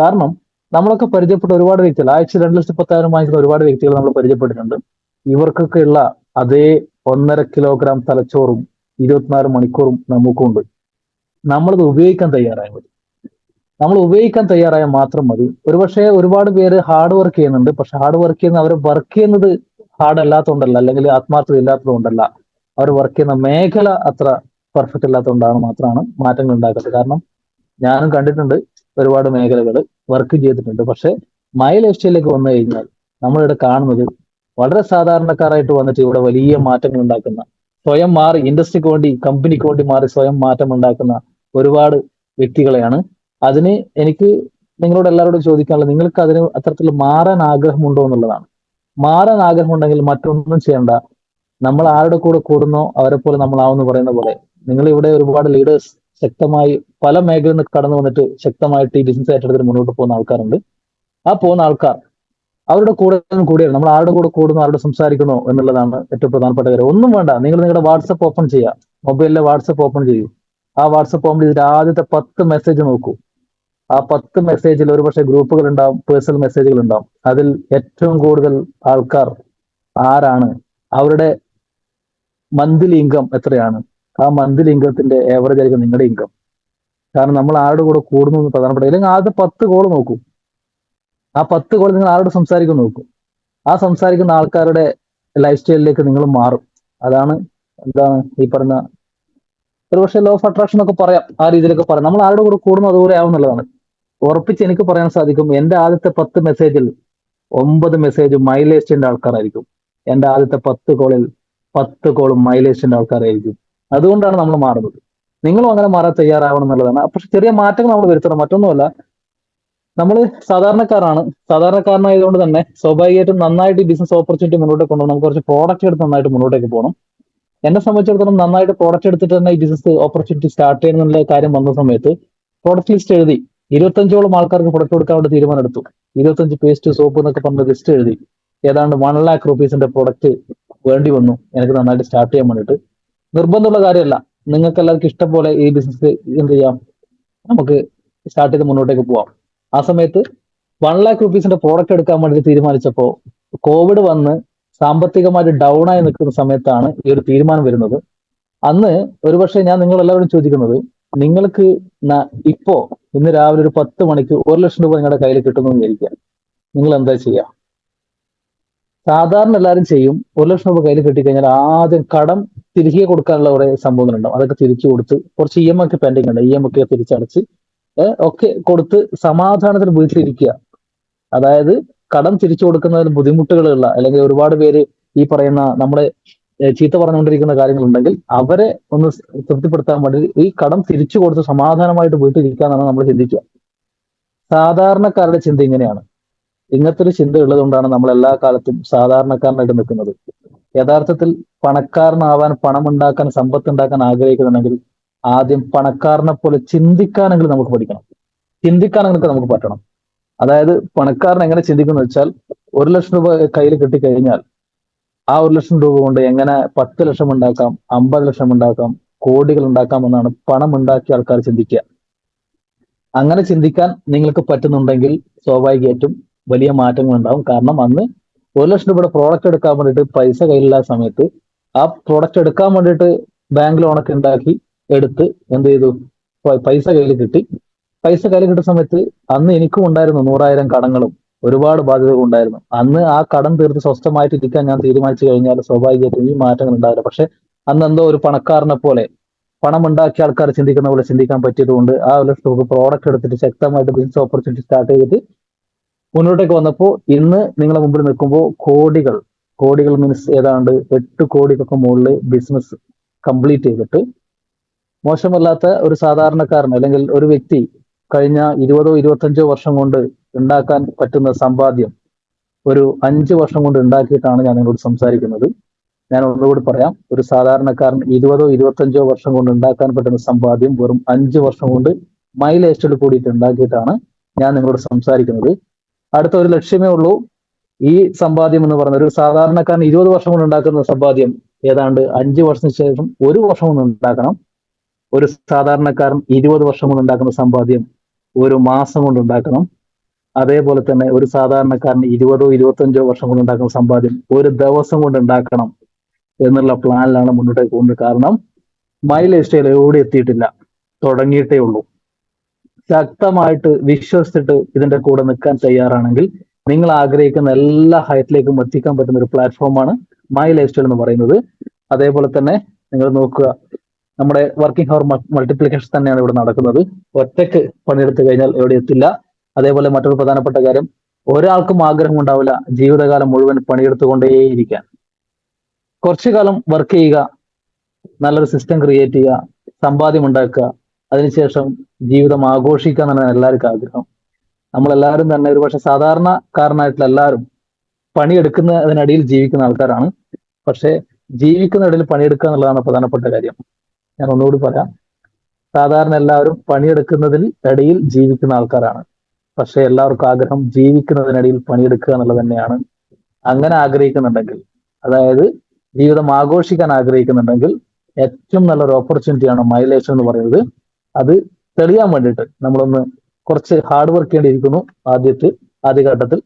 Speaker 1: കാരണം നമ്മളൊക്കെ പരിചയപ്പെട്ട ഒരുപാട് വ്യക്തികൾ ആഴ്ച രണ്ട് ലക്ഷത്തി പത്തായിരം വാങ്ങിക്കുന്ന ഒരുപാട് വ്യക്തികൾ നമ്മൾ പരിചയപ്പെട്ടിട്ടുണ്ട്. ഇവർക്കൊക്കെ ഉള്ള അതേ ഒന്നര കിലോഗ്രാം തലച്ചോറും ഇരുപത്തിനാല് മണിക്കൂറും നമുക്കുണ്ട്. നമ്മളത് ഉപയോഗിക്കാൻ തയ്യാറായാൽ മതി. നമ്മൾ ഉപയോഗിക്കാൻ തയ്യാറായാൽ മാത്രം മതി. ഒരുപക്ഷെ ഒരുപാട് പേര് ഹാർഡ് വർക്ക് ചെയ്യുന്നുണ്ട്. പക്ഷെ ഹാർഡ് വർക്ക് ചെയ്യുന്ന അവർ വർക്ക് ചെയ്യുന്നത് ഹാർഡ് അല്ലാത്തതുകൊണ്ടല്ല അല്ലെങ്കിൽ ആത്മാർത്ഥത ഇല്ലാത്തതുകൊണ്ടല്ല. അവർ വർക്ക് ചെയ്യുന്ന മേഖല അത്ര പെർഫെക്റ്റ് അല്ലാത്തതുകൊണ്ടാണ് മാത്രമാണ് മാറ്റങ്ങൾ ഉണ്ടാക്കുന്നത്. കാരണം ഞാനും കണ്ടിട്ടുണ്ട് ഒരുപാട് മേഖലകൾ വർക്ക് ചെയ്തിട്ടുണ്ട്. പക്ഷെ മൈ ലൈഫ് സ്റ്റൈലിലേക്ക് വന്നു കഴിഞ്ഞാൽ നമ്മളിവിടെ കാണുന്നത് വളരെ സാധാരണക്കാരായിട്ട് വന്നിട്ട് ഇവിടെ വലിയ മാറ്റങ്ങൾ ഉണ്ടാക്കുന്ന സ്വയം മാറി ഇൻഡസ്ട്രിക്ക് വേണ്ടി കമ്പനിക്ക് വേണ്ടി മാറി സ്വയം മാറ്റം ഉണ്ടാക്കുന്ന ഒരുപാട് വ്യക്തികളെയാണ്. അതിന് എനിക്ക് നിങ്ങളോട് എല്ലാവരോടും ചോദിക്കാനുള്ളത് നിങ്ങൾക്ക് അതിന് അത്തരത്തിൽ മാറാൻ ആഗ്രഹമുണ്ടോ എന്നുള്ളതാണ്. മാറാൻ ആഗ്രഹമുണ്ടെങ്കിൽ മറ്റൊന്നും ചെയ്യണ്ട. നമ്മൾ ആരുടെ കൂടെ കൂടുന്നോ അവരെ പോലെ നമ്മളാവെന്ന് പറയുന്ന പോലെ നിങ്ങൾ ഇവിടെ ഒരുപാട് ലീഡേഴ്സ് ശക്തമായി പല മേഖലയിൽ നിന്ന് കടന്നു വന്നിട്ട് ശക്തമായിട്ട് ഈ ബിസിനസ് ഏറ്റെടുത്തിട്ട് മുന്നോട്ട് പോകുന്ന ആൾക്കാരുണ്ട്. ആ പോകുന്ന ആൾക്കാർ അവരുടെ കൂടെ കൂടിയാണ്. നമ്മൾ ആരുടെ കൂടെ കൂടുന്നു ആരുടെ സംസാരിക്കുന്നു എന്നുള്ളതാണ് ഏറ്റവും പ്രധാനപ്പെട്ട കാര്യം. ഒന്നും വേണ്ട. നിങ്ങൾ നിങ്ങളുടെ വാട്സപ്പ് ഓപ്പൺ ചെയ്യുക. മൊബൈലിലെ വാട്സപ്പ് ഓപ്പൺ ചെയ്യൂ. ആ വാട്സപ്പ് ഓപ്പൺ ചെയ്തിട്ട് ആദ്യത്തെ പത്ത് മെസ്സേജ് നോക്കൂ. ആ പത്ത് മെസ്സേജിൽ ഒരുപക്ഷെ ഗ്രൂപ്പുകൾ ഉണ്ടാവും പേഴ്സണൽ മെസ്സേജുകൾ ഉണ്ടാവും അതിൽ ഏറ്റവും കൂടുതൽ ആൾക്കാർ ആരാണ്? അവരുടെ മന്ത്ലി ഇൻകം എത്രയാണ്? ആ മന്ത്ലി ഇൻകത്തിന്റെ ഏവറേജ് ആയിരിക്കും നിങ്ങളുടെ ഇൻകം കാരണം നമ്മൾ ആരുടെ കൂടെ കൂടുന്നു എന്ന് പ്രധാനപ്പെട്ട അല്ലെങ്കിൽ ആദ്യത്തെ പത്ത് കോൾ നോക്കും. ആ പത്ത് കോൾ നിങ്ങൾ ആരോട് സംസാരിക്കും നോക്കും. ആ സംസാരിക്കുന്ന ആൾക്കാരുടെ ലൈഫ് സ്റ്റൈലിലേക്ക് നിങ്ങൾ മാറും. അതാണ് എന്താണ് ഈ പറഞ്ഞ ഒരുപക്ഷെ ലോ ഓഫ് അട്രാക്ഷൻ ഒക്കെ പറയാം. ആ രീതിയിലൊക്കെ പറയാം. നമ്മൾ ആരുടെ കൂടെ കൂടുന്നു അതുപോലെ ആവുന്നുള്ളതാണ് ഉറപ്പിച്ച് എനിക്ക് പറയാൻ സാധിക്കും എന്റെ ആദ്യത്തെ പത്ത് മെസ്സേജിൽ ഒമ്പത് മെസ്സേജ് മൈലേജിന്റെ ആൾക്കാരായിരിക്കും. എന്റെ ആദ്യത്തെ പത്ത് കോളിൽ പത്ത് കോളും മൈലേജിന്റെ ആൾക്കാരായിരിക്കും. അതുകൊണ്ടാണ് നമ്മൾ മാറുന്നത്. നിങ്ങളും അങ്ങനെ മാറാൻ തയ്യാറാവണം എന്നുള്ളതാണ്. പക്ഷെ ചെറിയ മാറ്റങ്ങൾ നമ്മൾ വരുത്തണം. മറ്റൊന്നുമല്ല നമ്മൾ സാധാരണക്കാരാണ്. സാധാരണക്കാരനായതുകൊണ്ട് തന്നെ സ്വാഭാവികമായിട്ടും നന്നായിട്ട് ബിസിനസ് ഓപ്പർച്യൂണിറ്റി മുന്നോട്ട് കൊണ്ടുപോകണം. നമുക്ക് കുറച്ച് പ്രോഡക്റ്റ് എടുത്ത് നന്നായിട്ട് മുന്നോട്ടേക്ക് പോകണം. എന്നെ സംബന്ധിച്ചിടത്തോളം നന്നായിട്ട് പ്രോഡക്റ്റ് എടുത്തിട്ട് തന്നെ ഈ ബിസിനസ് ഓപ്പർച്യൂണിറ്റി സ്റ്റാർട്ട് ചെയ്യുന്നുള്ള കാര്യം വന്ന സമയത്ത് പ്രോഡക്റ്റ് ലിസ്റ്റ് എഴുതി. ഇരുപത്തഞ്ചോളം ആൾക്കാർക്ക് പ്രൊഡക്റ്റ് കൊടുക്കാൻ വേണ്ടി തീരുമാനം എടുത്തു ഇരുപത്തഞ്ച് പേസ്റ്റ് സോപ്പ് എന്നൊക്കെ പറഞ്ഞ ലിസ്റ്റ് എഴുതി. ഏതാണ്ട് വൺ ലാക്ക് റുപ്പീസിന്റെ പ്രോഡക്റ്റ് വേണ്ടി വന്നു. എനിക്ക് നന്നായിട്ട് സ്റ്റാർട്ട് ചെയ്യാൻ വേണ്ടിയിട്ട്. നിർബന്ധമുള്ള കാര്യമല്ല. നിങ്ങൾക്ക് എല്ലാവർക്കും ഇഷ്ടം പോലെ ഈ ബിസിനസ് എന്ത് ചെയ്യാം? നമുക്ക് സ്റ്റാർട്ട് ചെയ്ത് മുന്നോട്ടേക്ക് പോവാം. ആ സമയത്ത് വൺ ലാക്ക് റുപ്പീസിന്റെ പ്രോഡക്റ്റ് എടുക്കാൻ വേണ്ടി തീരുമാനിച്ചപ്പോൾ കോവിഡ് വന്ന് സാമ്പത്തികമായിട്ട് ഡൗൺ ആയി നിൽക്കുന്ന സമയത്താണ് ഈ ഒരു തീരുമാനം വരുന്നത്. അന്ന് ഒരുപക്ഷെ ഞാൻ നിങ്ങൾ എല്ലാവരും ചോദിക്കുന്നത് നിങ്ങൾക്ക് ഇപ്പോ ഇന്ന് രാവിലെ ഒരു പത്ത് മണിക്ക് ഒരു ലക്ഷം രൂപ നിങ്ങളുടെ കയ്യിൽ കിട്ടുന്നു എന്ന് വിചാരിക്കുക. നിങ്ങൾ എന്താ ചെയ്യുക? സാധാരണ എല്ലാവരും ചെയ്യും ഒരു ലക്ഷം രൂപ കയ്യിൽ കിട്ടിക്കഴിഞ്ഞാൽ ആദ്യം കടം തിരികെ കൊടുക്കാനുള്ള കുറെ സംഭവങ്ങളുണ്ടാവും അതൊക്കെ തിരിച്ചു കൊടുത്ത് കുറച്ച് ഇ എം ഒക്കെ പെൻഡിങ് ഉണ്ട്. ഇ എം ഒക്കെ തിരിച്ചടച്ച് ഒക്കെ കൊടുത്ത് സമാധാനത്തിന് വീട്ടിലിരിക്കുക. അതായത് കടം തിരിച്ചു കൊടുക്കുന്നതിൽ ബുദ്ധിമുട്ടുകളുള്ള അല്ലെങ്കിൽ ഒരുപാട് പേര് ഈ പറയുന്ന നമ്മളെ ചീത്ത പറഞ്ഞുകൊണ്ടിരിക്കുന്ന കാര്യങ്ങളുണ്ടെങ്കിൽ അവരെ ഒന്ന് തൃപ്തിപ്പെടുത്താൻ വേണ്ടി ഈ കടം തിരിച്ചു കൊടുത്ത് സമാധാനമായിട്ട് വീട്ടിലിരിക്കുക എന്നാണ് നമ്മൾ ചിന്തിക്കുക. സാധാരണക്കാരുടെ ചിന്ത ഇങ്ങനെയാണ്. ഇങ്ങനത്തെ ചിന്ത ഉള്ളതുകൊണ്ടാണ് നമ്മൾ എല്ലാ കാലത്തും സാധാരണക്കാരനായിട്ട് നിൽക്കുന്നത്. യഥാർത്ഥത്തിൽ പണക്കാരനാവാൻ പണം ഉണ്ടാക്കാൻ സമ്പത്ത് ഉണ്ടാക്കാൻ ആഗ്രഹിക്കുന്നുണ്ടെങ്കിൽ ആദ്യം പണക്കാരനെ പോലെ ചിന്തിക്കാനെങ്കിലും നമുക്ക് പഠിക്കണം. ചിന്തിക്കാനെങ്കിലും നമുക്ക് പറ്റണം. അതായത് പണക്കാരൻ എങ്ങനെ ചിന്തിക്കുന്നു വെച്ചാൽ ഒരു ലക്ഷം രൂപ കയ്യിൽ കിട്ടിക്കഴിഞ്ഞാൽ ആ ഒരു ലക്ഷം രൂപ കൊണ്ട് എങ്ങനെ പത്ത് ലക്ഷം ഉണ്ടാക്കാം അമ്പത് ലക്ഷം ഉണ്ടാക്കാം കോടികൾ ഉണ്ടാക്കാം എന്നാണ് പണം ഉണ്ടാക്കിയ ആൾക്കാർ ചിന്തിക്കുക. അങ്ങനെ ചിന്തിക്കാൻ നിങ്ങൾക്ക് പറ്റുന്നുണ്ടെങ്കിൽ സ്വാഭാവികമായിട്ടും വലിയ മാറ്റങ്ങൾ ഉണ്ടാവും. കാരണം അന്ന് ഒരു ലക്ഷം രൂപയുടെ പ്രോഡക്റ്റ് എടുക്കാൻ വേണ്ടിയിട്ട് പൈസ കയ്യിലില്ലാത്ത സമയത്ത് ആ പ്രോഡക്റ്റ് എടുക്കാൻ വേണ്ടിയിട്ട് ബാങ്ക് ലോണൊക്കെ ഉണ്ടാക്കി എടുത്ത് എന്ത് ചെയ്തു? പൈസ കയ്യിൽ കിട്ടി. പൈസ കയ്യിൽ കിട്ടുന്ന സമയത്ത് അന്ന് എനിക്കും ഉണ്ടായിരുന്നു നൂറായിരം കടങ്ങളും. ഒരുപാട് ബാധ്യതകൾ ഉണ്ടായിരുന്നു. അന്ന് ആ കടം തീർത്ത് സ്വസ്ഥമായിട്ട് ഇരിക്കാൻ ഞാൻ തീരുമാനിച്ചു കഴിഞ്ഞാൽ സ്വാഭാവികമായിട്ടും ഈ മാറ്റങ്ങൾ ഉണ്ടാവില്ല. പക്ഷെ അന്ന് എന്തോ ഒരു പണക്കാരനെ പോലെ പണം ഉണ്ടാക്കിയ ആൾക്കാർ ചിന്തിക്കുന്ന പോലെ ചിന്തിക്കാൻ പറ്റിയതുകൊണ്ട് ആ ഒരു പ്രോഡക്റ്റ് എടുത്തിട്ട് ശക്തമായിട്ട് ബിസിനസ് ഓപ്പർച്യൂണിറ്റി സ്റ്റാർട്ട് ചെയ്തിട്ട് മുന്നോട്ടേക്ക് വന്നപ്പോൾ ഇന്ന് നിങ്ങളെ മുമ്പിൽ നിൽക്കുമ്പോൾ കോടികൾ കോടികൾ മീൻസ് ഏതാണ്ട് എട്ട് കോടിക്കൊക്കെ മുകളിൽ ബിസിനസ് കംപ്ലീറ്റ് ചെയ്തിട്ട് മോശമല്ലാത്ത ഒരു സാധാരണക്കാരൻ അല്ലെങ്കിൽ ഒരു വ്യക്തി കഴിഞ്ഞ ഇരുപതോ ഇരുപത്തഞ്ചോ വർഷം കൊണ്ട് ഉണ്ടാക്കാൻ പറ്റുന്ന സമ്പാദ്യം ഒരു അഞ്ച് വർഷം കൊണ്ട് ഉണ്ടാക്കിയിട്ടാണ് ഞാൻ നിങ്ങളോട് സംസാരിക്കുന്നത്. ഞാൻ ഒന്നുകൂടി പറയാം. ഒരു സാധാരണക്കാരൻ ഇരുപതോ ഇരുപത്തഞ്ചോ വർഷം കൊണ്ട് ഉണ്ടാക്കാൻ പറ്റുന്ന സമ്പാദ്യം വെറും അഞ്ച് വർഷം കൊണ്ട് മൈലേജിൽ കൂടിയിട്ട് ഉണ്ടാക്കിയിട്ടാണ് ഞാൻ നിങ്ങളോട് സംസാരിക്കുന്നത്. അടുത്ത ഒരു ലക്ഷ്യമേ ഉള്ളൂ. ഈ സമ്പാദ്യം എന്ന് പറഞ്ഞ ഒരു സാധാരണക്കാരൻ ഇരുപത് വർഷം കൊണ്ട് ഉണ്ടാക്കുന്ന സമ്പാദ്യം ഏതാണ്ട് അഞ്ച് വർഷത്തിന് ശേഷം ഒരു വർഷം കൊണ്ട് ഉണ്ടാക്കണം. ഒരു സാധാരണക്കാരൻ ഇരുപത് വർഷം കൊണ്ട് ഉണ്ടാക്കുന്ന സമ്പാദ്യം ഒരു മാസം കൊണ്ട് ഉണ്ടാക്കണം. അതേപോലെ തന്നെ ഒരു സാധാരണക്കാരൻ ഇരുപതോ ഇരുപത്തഞ്ചോ വർഷം കൊണ്ട് ഉണ്ടാക്കുന്ന സമ്പാദ്യം ഒരു ദിവസം കൊണ്ട് ഉണ്ടാക്കണം എന്നുള്ള പ്ലാനിലാണ് മുന്നോട്ടേക്ക് പോകുന്നത്. കാരണം മൈലേജ് ലൈഫ് സ്റ്റൈൽ എവിടെ എത്തിയിട്ടില്ല. തുടങ്ങിയിട്ടേ ഉള്ളൂ. ശക്തമായിട്ട് വിശ്വസിച്ചിട്ട് ഇതിന്റെ കൂടെ നിൽക്കാൻ തയ്യാറാണെങ്കിൽ നിങ്ങൾ ആഗ്രഹിക്കുന്ന എല്ലാ ഹൈറ്റിലേക്കും എത്തിക്കാൻ പറ്റുന്ന ഒരു പ്ലാറ്റ്ഫോമാണ് മൈ ലൈഫ് സ്റ്റൈൽ എന്ന് പറയുന്നത്. അതേപോലെ തന്നെ നിങ്ങൾ നോക്കുക നമ്മുടെ വർക്കിംഗ് ഹവർ മൾട്ടിപ്ലിക്കേഷൻ തന്നെയാണ് ഇവിടെ നടക്കുന്നത്. ഒറ്റയ്ക്ക് പണിയെടുത്തു കഴിഞ്ഞാൽ എവിടെ എത്തില്ല. അതേപോലെ മറ്റൊരു പ്രധാനപ്പെട്ട കാര്യം ഒരാൾക്കും ആഗ്രഹം ഉണ്ടാവില്ല ജീവിതകാലം മുഴുവൻ പണിയെടുത്തുകൊണ്ടേയിരിക്കാൻ. കുറച്ചു കാലം വർക്ക് ചെയ്യുക നല്ലൊരു സിസ്റ്റം ക്രിയേറ്റ് ചെയ്യുക സമ്പാദ്യം ഉണ്ടാക്കുക അതിനുശേഷം ജീവിതം ആഘോഷിക്കാൻ തന്നെ എല്ലാവർക്കും ആഗ്രഹം. നമ്മളെല്ലാവരും തന്നെ ഒരുപക്ഷെ സാധാരണക്കാരനായിട്ടുള്ള എല്ലാവരും പണിയെടുക്കുന്നതിനടിയിൽ ജീവിക്കുന്ന ആൾക്കാരാണ്. പക്ഷെ ജീവിക്കുന്നതിൽ പണിയെടുക്കുക എന്നുള്ളതാണ് പ്രധാനപ്പെട്ട കാര്യം. ഞാൻ ഒന്നുകൂടി പറയാം. സാധാരണ എല്ലാവരും പണിയെടുക്കുന്നതിൽ ഇടയിൽ ജീവിക്കുന്ന ആൾക്കാരാണ്. പക്ഷെ എല്ലാവർക്കും ആഗ്രഹം ജീവിക്കുന്നതിനിടയിൽ പണിയെടുക്കുക എന്നുള്ളത് തന്നെയാണ്. അങ്ങനെ ആഗ്രഹിക്കുന്നുണ്ടെങ്കിൽ അതായത് ജീവിതം ആഘോഷിക്കാൻ ആഗ്രഹിക്കുന്നുണ്ടെങ്കിൽ ഏറ്റവും നല്ലൊരു ഓപ്പർച്യൂണിറ്റിയാണ് മൈലേഷൻ എന്ന് പറയുന്നത്. അത് തെളിയാൻ വേണ്ടിയിട്ട് നമ്മളൊന്ന് കുറച്ച് ഹാർഡ് വർക്ക് ചെയ്യേണ്ടിയിരിക്കുന്നു ആദ്യത്തെ ആദ്യഘട്ടത്തിൽ.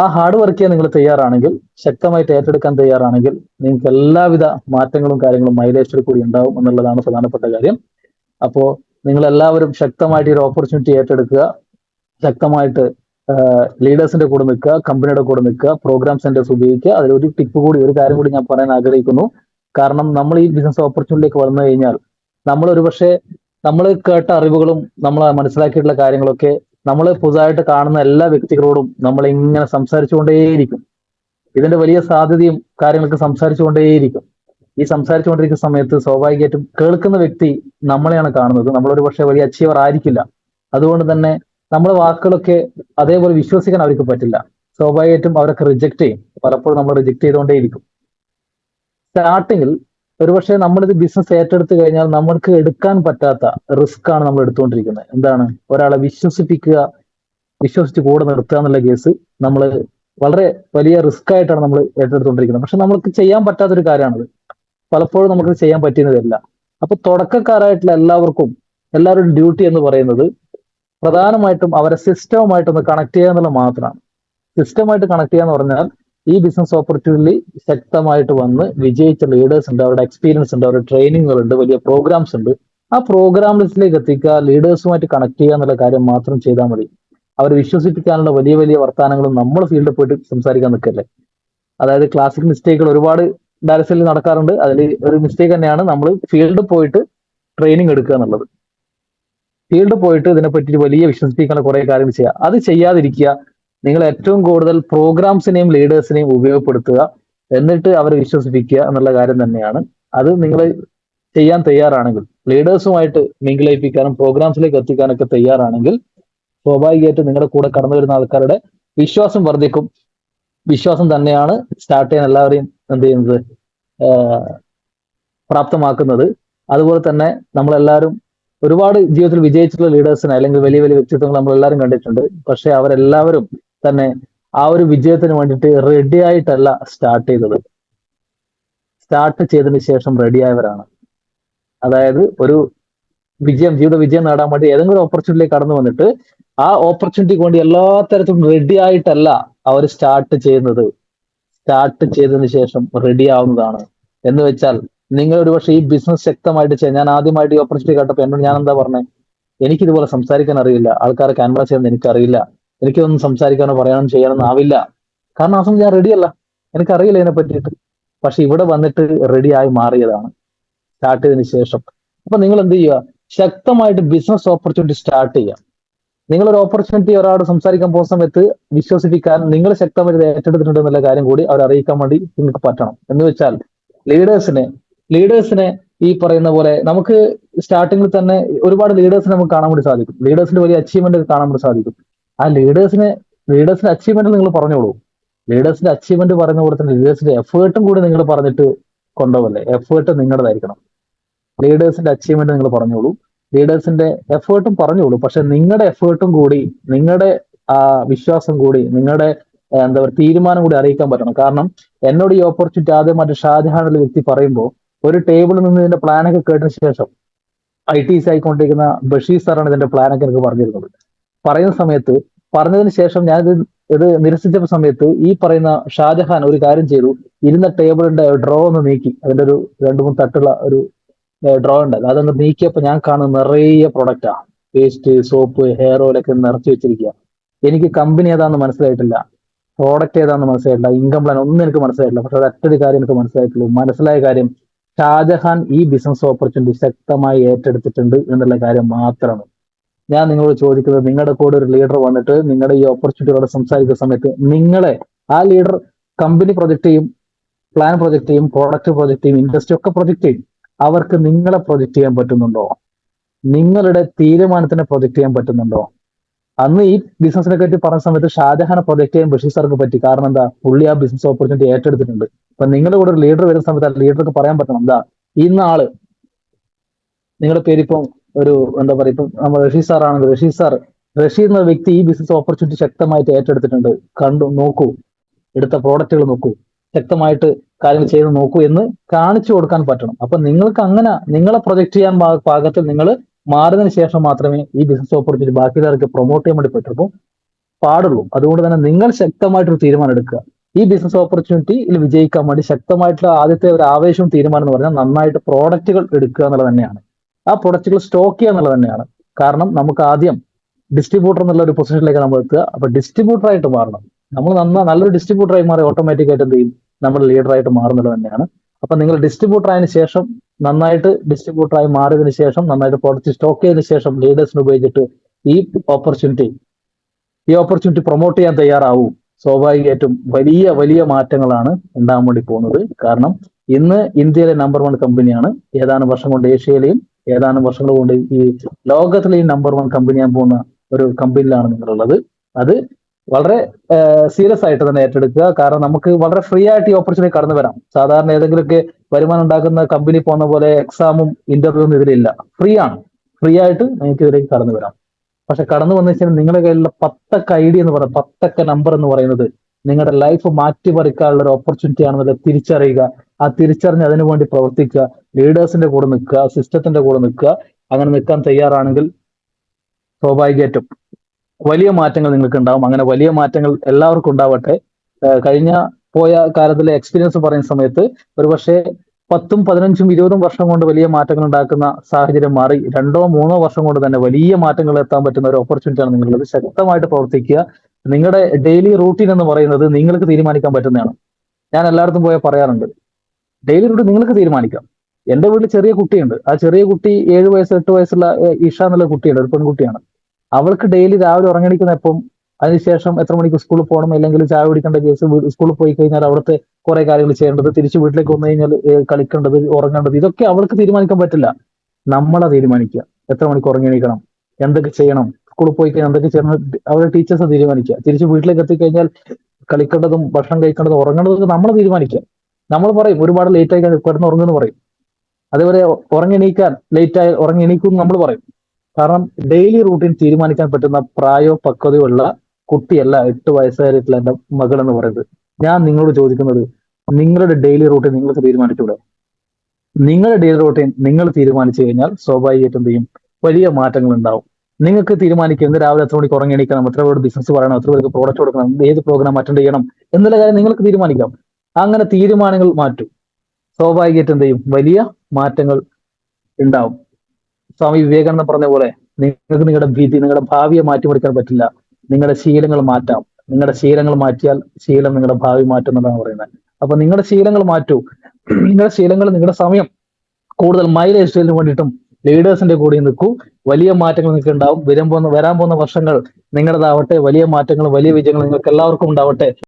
Speaker 1: ആ ഹാർഡ് വർക്ക് ചെയ്യാൻ നിങ്ങൾ തയ്യാറാണെങ്കിൽ ശക്തമായിട്ട് ഏറ്റെടുക്കാൻ തയ്യാറാണെങ്കിൽ നിങ്ങൾക്ക് എല്ലാവിധ മാറ്റങ്ങളും കാര്യങ്ങളും മൈലേജിൽ കൂടി ഉണ്ടാവും എന്നുള്ളതാണ് പ്രധാനപ്പെട്ട കാര്യം. അപ്പോ നിങ്ങൾ എല്ലാവരും ശക്തമായിട്ട് ഒരു ഓപ്പർച്യൂണിറ്റി ഏറ്റെടുക്കുക. ശക്തമായിട്ട് ലീഡേഴ്സിന്റെ കൂടെ നിൽക്കുക കമ്പനിയുടെ കൂടെ നിൽക്കുക പ്രോഗ്രാം സെന്റേഴ്സ് ഉപയോഗിക്കുക. അതിലൊരു ടിപ്പ് കൂടി ഒരു കാര്യം കൂടി ഞാൻ പറയാൻ ആഗ്രഹിക്കുന്നു. കാരണം നമ്മൾ ഈ ബിസിനസ് ഓപ്പർച്യൂണിറ്റിയിലേക്ക് വന്നു കഴിഞ്ഞാൽ നമ്മൾ ഒരുപക്ഷെ നമ്മൾ കേട്ട അറിവുകളും നമ്മൾ മനസ്സിലാക്കിയിട്ടുള്ള കാര്യങ്ങളൊക്കെ നമ്മൾ പുതുതായിട്ട് കാണുന്ന എല്ലാ വ്യക്തികളോടും നമ്മൾ ഇങ്ങനെ സംസാരിച്ചുകൊണ്ടേയിരിക്കും. ഇതിന്റെ വലിയ സാധ്യതയും കാര്യങ്ങളൊക്കെ സംസാരിച്ചുകൊണ്ടേയിരിക്കും. ഈ സംസാരിച്ചുകൊണ്ടിരിക്കുന്ന സമയത്ത് സ്വാഭാവികമായിട്ടും കേൾക്കുന്ന വ്യക്തി നമ്മളെയാണ് കാണുന്നത്. നമ്മളൊരു പക്ഷേ വലിയ അച്ചീവർ ആയിരിക്കില്ല. അതുകൊണ്ട് തന്നെ നമ്മുടെ വാക്കുകളൊക്കെ അതേപോലെ വിശ്വസിക്കാൻ അവർക്ക് പറ്റില്ല. സ്വാഭാവികമായിട്ടും അവരൊക്കെ റിജക്ട് ചെയ്യും. പലപ്പോഴും നമ്മൾ റിജക്ട് ചെയ്തുകൊണ്ടേയിരിക്കും. സ്റ്റാർട്ടിങ്ങിൽ ഒരുപക്ഷെ നമ്മളിത് ബിസിനസ് ഏറ്റെടുത്തു കഴിഞ്ഞാൽ നമ്മൾക്ക് എടുക്കാൻ പറ്റാത്ത റിസ്ക് ആണ് നമ്മൾ എടുത്തുകൊണ്ടിരിക്കുന്നത്. എന്താണ്? ഒരാളെ വിശ്വസിപ്പിക്കുക വിശ്വസിച്ച് കൂടെ നിർത്തുക എന്നുള്ള കേസ് നമ്മൾ വളരെ വലിയ റിസ്ക് ആയിട്ടാണ് നമ്മൾ ഏറ്റെടുത്തുകൊണ്ടിരിക്കുന്നത്. പക്ഷെ നമ്മൾക്ക് ചെയ്യാൻ പറ്റാത്തൊരു കാര്യമാണത്. പലപ്പോഴും നമുക്ക് ചെയ്യാൻ പറ്റുന്നതല്ല അപ്പൊ തുടക്കക്കാരായിട്ടുള്ള എല്ലാവർക്കും എല്ലാവരുടെയും ഡ്യൂട്ടി എന്ന് പറയുന്നത് പ്രധാനമായിട്ടും അവരെ സിസ്റ്റവുമായിട്ടൊന്ന് കണക്ട് ചെയ്യുക മാത്രമാണ്. സിസ്റ്റമായിട്ട് കണക്ട് ചെയ്യുക എന്ന് പറഞ്ഞാൽ ഈ ബിസിനസ് ഓപ്പർച്യൂണിറ്റി ശക്തമായിട്ട് വന്ന് വിജയിച്ച ലീഡേഴ്സ് ഉണ്ട്. അവരുടെ എക്സ്പീരിയൻസ് ഉണ്ട്. അവരുടെ ട്രെയിനിങ്ങുകൾ ഉണ്ട്. വലിയ പ്രോഗ്രാംസ് ഉണ്ട്. ആ പ്രോഗ്രാംസിലേക്ക് എത്തിക്കുക ലീഡേഴ്സുമായിട്ട് കണക്ട് ചെയ്യുക എന്നുള്ള കാര്യം മാത്രം ചെയ്താൽ മതി. അവർ വിശ്വസിപ്പിക്കാനുള്ള വലിയ വലിയ വർത്തമാനങ്ങളും നമ്മൾ ഫീൽഡിൽ പോയിട്ട് സംസാരിക്കാൻ നിൽക്കല്ലേ? അതായത് ക്ലാസിക് മിസ്റ്റേക്കുകൾ ഒരുപാട് ഡയറക്സിൽ നടക്കാറുണ്ട്. അതിൽ ഒരു മിസ്റ്റേക്ക് തന്നെയാണ് നമ്മൾ ഫീൽഡിൽ പോയിട്ട് ട്രെയിനിങ് എടുക്കുക എന്നുള്ളത്. ഫീൽഡിൽ പോയിട്ട് ഇതിനെപ്പറ്റി വലിയ വിശ്വസിപ്പിക്കാനുള്ള കുറെ കാര്യങ്ങൾ ചെയ്യുക. അത് ചെയ്യാതിരിക്കുക. നിങ്ങൾ ഏറ്റവും കൂടുതൽ പ്രോഗ്രാംസിനെയും ലീഡേഴ്സിനെയും ഉപയോഗപ്പെടുത്തുക എന്നിട്ട് അവരെ വിശ്വസിപ്പിക്കുക എന്നുള്ള കാര്യം തന്നെയാണ്. അത് നിങ്ങൾ ചെയ്യാൻ തയ്യാറാണെങ്കിൽ ലീഡേഴ്സുമായിട്ട് മിങ്കിളയിപ്പിക്കാനും പ്രോഗ്രാംസിലേക്ക് എത്തിക്കാനൊക്കെ തയ്യാറാണെങ്കിൽ സ്വാഭാവികമായിട്ട് നിങ്ങളുടെ കൂടെ കടന്നു വരുന്ന ആൾക്കാരുടെ വിശ്വാസം വർദ്ധിക്കും. വിശ്വാസം തന്നെയാണ് സ്റ്റാർട്ട് ചെയ്യാൻ എല്ലാവരെയും എന്ത് ചെയ്യുന്നത്? പ്രാപ്തമാക്കുന്നത്. അതുപോലെ തന്നെ നമ്മളെല്ലാവരും ഒരുപാട് ജീവിതത്തിൽ വിജയിച്ചിട്ടുള്ള ലീഡേഴ്സിനെ അല്ലെങ്കിൽ വലിയ വലിയ വ്യക്തിത്വങ്ങൾ നമ്മൾ എല്ലാവരും കണ്ടിട്ടുണ്ട്. പക്ഷെ അവരെല്ലാവരും തന്നെ ആ ഒരു വിജയത്തിന് വേണ്ടിയിട്ട് റെഡി ആയിട്ടല്ല സ്റ്റാർട്ട് ചെയ്തത്. സ്റ്റാർട്ട് ചെയ്തതിന് ശേഷം റെഡി ആയവരാണ്. അതായത് ഒരു വിജയം ജീവിത വിജയം നേടാൻ വേണ്ടി ഏതെങ്കിലും ഓപ്പർച്യൂണിറ്റിയിലേക്ക് കടന്നു വന്നിട്ട് ആ ഓപ്പർച്യൂണിറ്റിക്ക് വേണ്ടി എല്ലാ തരത്തിലും റെഡി ആയിട്ടല്ല അവർ സ്റ്റാർട്ട് ചെയ്യുന്നത്. സ്റ്റാർട്ട് ചെയ്തതിന് ശേഷം റെഡി ആവുന്നതാണ്. എന്ന് വെച്ചാൽ നിങ്ങൾ ഒരുപക്ഷെ ഈ ബിസിനസ് ശക്തമായിട്ട് ചെയ്യാൻ ഞാൻ ആദ്യമായിട്ട് ഈ ഓപ്പർച്യൂണിറ്റി കണ്ടപ്പോൾ എന്നോട് ഞാൻ എന്താ പറഞ്ഞത് എനിക്കിതുപോലെ സംസാരിക്കാൻ അറിയില്ല. ആൾക്കാരെ ക്യാൻവാസ് ചെയ്യാൻ എനിക്കറിയില്ല. എനിക്കൊന്നും സംസാരിക്കാനോ പറയാനോ ചെയ്യാനൊന്നും ആവില്ല. കാരണം ആ സമയം ഞാൻ റെഡിയല്ല എനിക്കറിയില്ല ഇതിനെ പറ്റിയിട്ട്. പക്ഷെ ഇവിടെ വന്നിട്ട് റെഡിയായി മാറിയതാണ്. സ്റ്റാർട്ട് ചെയ്തതിന് ശേഷം. അപ്പൊ നിങ്ങൾ എന്ത് ചെയ്യുക? ശക്തമായിട്ട് ബിസിനസ് ഓപ്പർച്യൂണിറ്റി സ്റ്റാർട്ട് ചെയ്യാം നിങ്ങൾ ഒരു ഓപ്പർച്യൂണിറ്റി ഒരാളോട് സംസാരിക്കാൻ പോകുന്ന സമയത്ത് വിശ്വസിപ്പിക്കാൻ നിങ്ങൾ ശക്തമായിട്ട് ഏറ്റെടുത്തിട്ടുണ്ട് എന്നുള്ള കാര്യം കൂടി അവർ അറിയിക്കാൻ വേണ്ടി നിങ്ങൾക്ക് പറ്റണം. എന്ന് വെച്ചാൽ ലീഡേഴ്സിനെ ലീഡേഴ്സിനെ ഈ പറയുന്ന പോലെ നമുക്ക് സ്റ്റാർട്ടിങ്ങിൽ തന്നെ ഒരുപാട് ലീഡേഴ്സിനെ നമുക്ക് കാണാൻ വേണ്ടി സാധിക്കും. ലീഡേഴ്സിന്റെ വലിയ അച്ചീവ്മെന്റ് കാണാൻ വേണ്ടി സാധിക്കും. ആ ലീഡേഴ്സിനെ ലീഡേഴ്സിന്റെ അച്ചീവ്മെന്റ് നിങ്ങൾ പറഞ്ഞോളൂ. ലീഡേഴ്സിന്റെ അച്ചീവ്മെന്റ് പറയുന്ന കൂടെ തന്നെ ലീഡേഴ്സിന്റെ എഫേർട്ടും കൂടി നിങ്ങൾ പറഞ്ഞിട്ട് കൊണ്ടുപോകല്ലേ? എഫേർട്ട് നിങ്ങളുടേതായിരിക്കണം. ലീഡേഴ്സിന്റെ അച്ചീവ്മെന്റ് നിങ്ങൾ പറഞ്ഞോളൂ. ലീഡേഴ്സിന്റെ എഫേർട്ടും പറഞ്ഞോളൂ. പക്ഷെ നിങ്ങളുടെ എഫേർട്ടും കൂടി നിങ്ങളുടെ ആ വിശ്വാസം കൂടി നിങ്ങളുടെ എന്താ പറയുക തീരുമാനം കൂടി അറിയിക്കാൻ പറ്റണം. കാരണം എന്നോട് ഈ ഓപ്പർച്യൂണിറ്റി ആദ്യമായിട്ട് ഷാജഹാൻ വ്യക്തി പറയുമ്പോൾ ഒരു ടേബിളിൽ നിന്ന് ഇതിന്റെ പ്ലാനൊക്കെ കേട്ടതിന് ശേഷം ഐ ടി സി ആയിക്കൊണ്ടിരിക്കുന്ന ബഷീർ സാറാണ് ഇതിന്റെ പ്ലാനൊക്കെ എനിക്ക് പറഞ്ഞിരുന്നത്. പറയുന്ന സമയത്ത് പറഞ്ഞതിന് ശേഷം ഞാൻ ഇത് നിരസിച്ച സമയത്ത് ഈ പറയുന്ന ഷാജഹാൻ ഒരു കാര്യം ചെയ്തു. ഇരുന്ന ടേബിളിന്റെ ഡ്രോ ഒന്ന് നീക്കി. അതിന്റെ ഒരു രണ്ടു മൂന്ന് തട്ടുള്ള ഒരു ഡ്രോ ഉണ്ട്. അതൊന്ന് നീക്കിയപ്പോൾ ഞാൻ കാണുന്ന നിറയെ പ്രൊഡക്റ്റാ പേസ്റ്റ് സോപ്പ് ഹെയർ ഓയിൽ ഒക്കെ നിറച്ചു വെച്ചിരിക്കുക എനിക്ക് കമ്പനി ഏതാണെന്ന് മനസ്സിലായിട്ടില്ല. പ്രോഡക്റ്റ് ഏതാണെന്ന് മനസ്സിലായിട്ടില്ല. ഇൻകം പ്ലാൻ ഒന്നും എനിക്ക് മനസ്സിലായിട്ടില്ല. പക്ഷെ ഒരൊറ്റൊരു കാര്യം എനിക്ക് മനസ്സിലായിട്ടുള്ളൂ. മനസ്സിലായ കാര്യം ഷാജഹാൻ ഈ ബിസിനസ് ഓപ്പർച്യൂണിറ്റി ശക്തമായി ഏറ്റെടുത്തിട്ടുണ്ട് എന്നുള്ള കാര്യം മാത്രമാണ്. ഞാൻ നിങ്ങളോട് ചോദിക്കുന്നത് നിങ്ങളുടെ കൂടെ ഒരു ലീഡർ വന്നിട്ട് നിങ്ങളുടെ ഈ ഓപ്പർച്യൂണിറ്റികളോട് സംസാരിക്കുന്ന സമയത്ത് നിങ്ങളെ ആ ലീഡർ കമ്പനി പ്രൊജക്ട് ചെയ്യും പ്ലാൻ പ്രൊജക്ട് ചെയ്യും പ്രോഡക്റ്റ് പ്രൊജക്ട് ചെയ്യും ഇൻഡസ്ട്രി ഒക്കെ പ്രൊജക്ട് ചെയ്യും. അവർക്ക് നിങ്ങളെ പ്രൊജക്ട് ചെയ്യാൻ പറ്റുന്നുണ്ടോ? നിങ്ങളുടെ തീരുമാനത്തിനെ പ്രൊജക്ട് ചെയ്യാൻ പറ്റുന്നുണ്ടോ? അന്ന് ഈ ബിസിനസിനെ പറ്റി പറഞ്ഞ സമയത്ത് ഷാജഹാനെ പ്രൊജക്ട് ചെയ്യാൻ ബഷീർ സാർക്ക് പറ്റി. കാരണം എന്താ? പുള്ളി ആ ബിസിനസ് ഓപ്പർച്യൂണിറ്റി ഏറ്റെടുത്തിട്ടുണ്ട്. അപ്പൊ നിങ്ങളുടെ കൂടെ ഒരു ലീഡർ വരുന്ന സമയത്ത് ആ ലീഡർക്ക് പറയാൻ പറ്റണം. എന്താ? ഇന്നാൾ നിങ്ങളുടെ പേര് ഇപ്പം ഒരു എന്താ പറയുക ഇപ്പം നമ്മൾ റഷീദ് സാർ ആണെങ്കിൽ റഷീദ് സാർ റഷീദ് എന്ന വ്യക്തി ഈ ബിസിനസ് ഓപ്പർച്യൂണിറ്റി ശക്തമായിട്ട് ഏറ്റെടുത്തിട്ടുണ്ട്. കണ്ടു നോക്കൂ എടുത്ത പ്രോഡക്റ്റുകൾ നോക്കൂ ശക്തമായിട്ട് കാര്യങ്ങൾ ചെയ്ത് നോക്കൂ എന്ന് കാണിച്ചു കൊടുക്കാൻ പറ്റണം. അപ്പൊ നിങ്ങൾക്ക് അങ്ങനെ നിങ്ങളെ പ്രൊജക്ട് ചെയ്യാൻ പാകത്തിൽ നിങ്ങൾ മാറിയതിനു ശേഷം മാത്രമേ ഈ ബിസിനസ് ഓപ്പർച്യൂണിറ്റി ബാക്കിയുള്ളവർക്ക് പ്രൊമോട്ട് ചെയ്യാൻ വേണ്ടി പറ്റുള്ളൂ പാടുള്ളൂ. അതുകൊണ്ട് തന്നെ നിങ്ങൾ ശക്തമായിട്ടൊരു തീരുമാനം എടുക്കുക. ഈ ബിസിനസ് ഓപ്പർച്യൂണിറ്റിയിൽ വിജയിക്കാൻ വേണ്ടി ശക്തമായിട്ടുള്ള ആദ്യത്തെ ഒരു ആവേശവും തീരുമാനം എന്ന് പറഞ്ഞാൽ നന്നായിട്ട് പ്രോഡക്റ്റുകൾ എടുക്കുക എന്നുള്ളത് തന്നെയാണ്. ആ പ്രൊഡക്റ്റുകൾ സ്റ്റോക്ക് ചെയ്യുക എന്നുള്ളത് തന്നെയാണ്. കാരണം നമുക്ക് ആദ്യം ഡിസ്ട്രിബ്യൂട്ടർ എന്നുള്ള ഒരു പൊസിഷനിലേക്ക് നമ്മൾ എത്തുക. അപ്പൊ ഡിസ്ട്രിബ്യൂട്ടർ ആയിട്ട് മാറണം. നമ്മൾ നന്ന നല്ലൊരു ഡിസ്ട്രിബ്യൂട്ടറായി മാറി ഓട്ടോമാറ്റിക് ആയിട്ട് എന്ത് ചെയ്യും? നമ്മൾ ലീഡർ ആയിട്ട് മാറുന്നത് തന്നെയാണ്. അപ്പൊ നിങ്ങൾ ഡിസ്ട്രിബ്യൂട്ടർ ആയതിനു ശേഷം നന്നായിട്ട് ഡിസ്ട്രിബ്യൂട്ടറായി മാറിയതിനു ശേഷം നന്നായിട്ട് പ്രൊഡക്റ്റ് സ്റ്റോക്ക് ചെയ്തതിനു ശേഷം ലീഡേഴ്സിന് ഉപയോഗിച്ചിട്ട് ഈ ഓപ്പർച്യൂണിറ്റി ഈ ഓപ്പർച്യൂണിറ്റി പ്രൊമോട്ട് ചെയ്യാൻ തയ്യാറാവും. സ്വാഭാവികമായിട്ടും വലിയ വലിയ മാറ്റങ്ങളാണ് ഉണ്ടാകാൻ വേണ്ടി പോകുന്നത്. കാരണം ഇന്ന് ഇന്ത്യയിലെ നമ്പർ വൺ കമ്പനിയാണ് ഏതാനും വർഷം കൊണ്ട് ഏഷ്യയിലെയും ഏതാനും വർഷങ്ങൾ കൊണ്ട് ഈ ലോകത്തിലെ നമ്പർ വൺ കമ്പനിയാൻ പോകുന്ന ഒരു കമ്പനിയിലാണ് നിങ്ങളുള്ളത്. അത് വളരെ സീരിയസ് ആയിട്ട് തന്നെ ഏറ്റെടുക്കുക. കാരണം നമുക്ക് വളരെ ഫ്രീ ആയിട്ട് ഈ ഓപ്പർച്യൂണിറ്റി കടന്നു വരാം. സാധാരണ ഏതെങ്കിലുമൊക്കെ വരുമാനം ഉണ്ടാക്കുന്ന കമ്പനി പോകുന്ന പോലെ എക്സാമും ഇന്റർവ്യൂ ഒന്നും ഇതിലില്ല. ഫ്രീ ആണ്. ഫ്രീ ആയിട്ട് നിങ്ങൾക്ക് ഇതിലേക്ക് കടന്നു വരാം. പക്ഷെ കടന്നു വന്നു വെച്ചാൽ നിങ്ങളുടെ കയ്യിലുള്ള പത്തക്ക ഡി എന്ന് പറയുന്നത് പത്തക്ക നമ്പർ എന്ന് പറയുന്നത് നിങ്ങളുടെ ലൈഫ് മാറ്റിമറിക്കാനുള്ള ഒരു ഓപ്പർച്യൂണിറ്റി ആണെന്നുള്ളത് തിരിച്ചറിയുക. ആ തിരിച്ചറിഞ്ഞ് അതിനു വേണ്ടി പ്രവർത്തിക്കുക. ലീഡേഴ്സിന്റെ കൂടെ നിൽക്കുക സിസ്റ്റത്തിന്റെ കൂടെ നിൽക്കുക അങ്ങനെ നിൽക്കാൻ തയ്യാറാണെങ്കിൽ സ്വാഭാവികമായിട്ടും വലിയ മാറ്റങ്ങൾ നിങ്ങൾക്ക് ഉണ്ടാവും. അങ്ങനെ വലിയ മാറ്റങ്ങൾ എല്ലാവർക്കും ഉണ്ടാവട്ടെ. കഴിഞ്ഞ പോയ കാലത്തിലെ എക്സ്പീരിയൻസ് പറയുന്ന സമയത്ത് ഒരുപക്ഷെ പത്തും പതിനഞ്ചും ഇരുപതും വർഷം കൊണ്ട് വലിയ മാറ്റങ്ങൾ ഉണ്ടാക്കുന്ന സാഹചര്യം മാറി. രണ്ടോ മൂന്നോ വർഷം കൊണ്ട് തന്നെ വലിയ മാറ്റങ്ങൾ എത്താൻ പറ്റുന്ന ഒരു ഓപ്പർച്യൂണിറ്റിയാണ് നിങ്ങളുള്ളത്. ശക്തമായിട്ട് പ്രവർത്തിക്കുക. നിങ്ങളുടെ ഡെയിലി റൂട്ടീൻ എന്ന് പറയുന്നത് നിങ്ങൾക്ക് തീരുമാനിക്കാൻ പറ്റുന്നതാണ്. ഞാൻ എല്ലായിടത്തും പോയാൽ പറയാറുണ്ട്. ഡെയിലി റൂട്ട് നിങ്ങൾക്ക് തീരുമാനിക്കാം. എന്റെ വീട്ടിൽ ചെറിയ കുട്ടിയുണ്ട്. ആ ചെറിയ കുട്ടി ഏഴ് വയസ്സ് എട്ട് വയസ്സുള്ള ഇഷ എന്നുള്ള കുട്ടിയുണ്ട്. ഒരു പെൺകുട്ടിയാണ്. അവൾക്ക് ഡെയിലി രാവിലെ ഉറങ്ങണിക്കുന്ന എപ്പം അതിനുശേഷം എത്ര മണിക്ക് സ്കൂളിൽ പോകണം അല്ലെങ്കിൽ ചായ കുടിക്കേണ്ട കേസ് സ്കൂളിൽ പോയി കഴിഞ്ഞാൽ അവിടുത്തെ കുറെ കാര്യങ്ങൾ ചെയ്യേണ്ടത് തിരിച്ച് വീട്ടിലേക്ക് വന്നു കഴിഞ്ഞാൽ കളിക്കേണ്ടത് ഉറങ്ങേണ്ടത് ഇതൊക്കെ അവൾക്ക് തീരുമാനിക്കാൻ പറ്റില്ല. നമ്മളാ തീരുമാനിക്കുക. എത്ര മണിക്ക് ഉറങ്ങണിക്കണം? എന്തൊക്കെ ചെയ്യണം? സ്കൂളിൽ പോയി കഴിഞ്ഞാൽ എന്തൊക്കെ ചെയ്യണം? അവരുടെ ടീച്ചേഴ്സ് തീരുമാനിക്കുക. തിരിച്ച് വീട്ടിലേക്ക് എത്തിക്കഴിഞ്ഞാൽ കളിക്കേണ്ടതും ഭക്ഷണം കഴിക്കേണ്ടതും ഉറങ്ങേണ്ടതും നമ്മൾ തീരുമാനിക്കുക. നമ്മൾ പറയും ഒരുപാട് ലേറ്റ് ആയി കിടന്ന് ഉറങ്ങുമെന്ന് പറയും. അതേപോലെ ഉറങ്ങിണീക്കാൻ ലേറ്റ് ആയി ഉറങ്ങി എണീക്കും നമ്മൾ പറയും. കാരണം ഡെയിലി റൂട്ടീൻ തീരുമാനിക്കാൻ പറ്റുന്ന പ്രായോ പക്വതയോ ഉള്ള കുട്ടിയല്ല എട്ട് വയസ്സായിട്ടുള്ള എന്റെ മകൾ എന്ന് പറയുന്നത്. ഞാൻ നിങ്ങളോട് ചോദിക്കുന്നത് നിങ്ങളുടെ ഡെയിലി റൂട്ടീൻ നിങ്ങൾക്ക് തീരുമാനിച്ചൂടെ? നിങ്ങളുടെ ഡെയിലി റൂട്ടീൻ നിങ്ങൾ തീരുമാനിച്ചു കഴിഞ്ഞാൽ സ്വാഭാവികമായിട്ടും എന്ത് ചെയ്യും? വലിയ മാറ്റങ്ങൾ ഉണ്ടാവും. നിങ്ങൾക്ക് തീരുമാനിക്കുന്നത് രാവിലെ എത്ര മണിക്ക് ഉറങ്ങി എണീക്കണം എത്ര പേർ ബിസിനസ് പറയണം എത്ര പേർക്ക് പ്രോഡക്റ്റ് കൊടുക്കണം ഏത് പ്രോഗ്രാം അറ്റൻഡ് ചെയ്യണം എന്നുള്ള കാര്യം നിങ്ങൾക്ക് തീരുമാനിക്കാം. അങ്ങനെ തീരുമാനങ്ങൾ മാറ്റും. സ്വാഭാവികമായിട്ട് എന്ത് ചെയ്യും? വലിയ മാറ്റങ്ങൾ ഉണ്ടാവും. സ്വാമി വിവേകാനന്ദ പറഞ്ഞ പോലെ നിങ്ങൾക്ക് നിങ്ങളുടെ ഭീതി നിങ്ങളുടെ ഭാവിയെ മാറ്റിമറിക്കാൻ പറ്റില്ല. നിങ്ങളുടെ ശീലങ്ങൾ മാറ്റാം. നിങ്ങളുടെ ശീലങ്ങൾ മാറ്റിയാൽ ശീലം നിങ്ങളുടെ ഭാവി മാറ്റും എന്നാണ് പറയുന്നത്. അപ്പൊ നിങ്ങളുടെ ശീലങ്ങൾ മാറ്റൂ. നിങ്ങളുടെ ശീലങ്ങൾ നിങ്ങളുടെ സമയം കൂടുതൽ മൈലേജ് സ്റ്റൈലിന് വേണ്ടിയിട്ടും ലീഡേഴ്സിന്റെ കൂടെ നിൽക്കൂ. വലിയ മാറ്റങ്ങൾ നിങ്ങൾക്ക് ഉണ്ടാവും. വരാൻ പോകുന്ന വരാൻ പോകുന്ന വർഷങ്ങൾ നിങ്ങളുടേതാവട്ടെ. വലിയ മാറ്റങ്ങൾ വലിയ വിജയങ്ങൾ നിങ്ങൾക്ക് എല്ലാവർക്കും ഉണ്ടാവട്ടെ.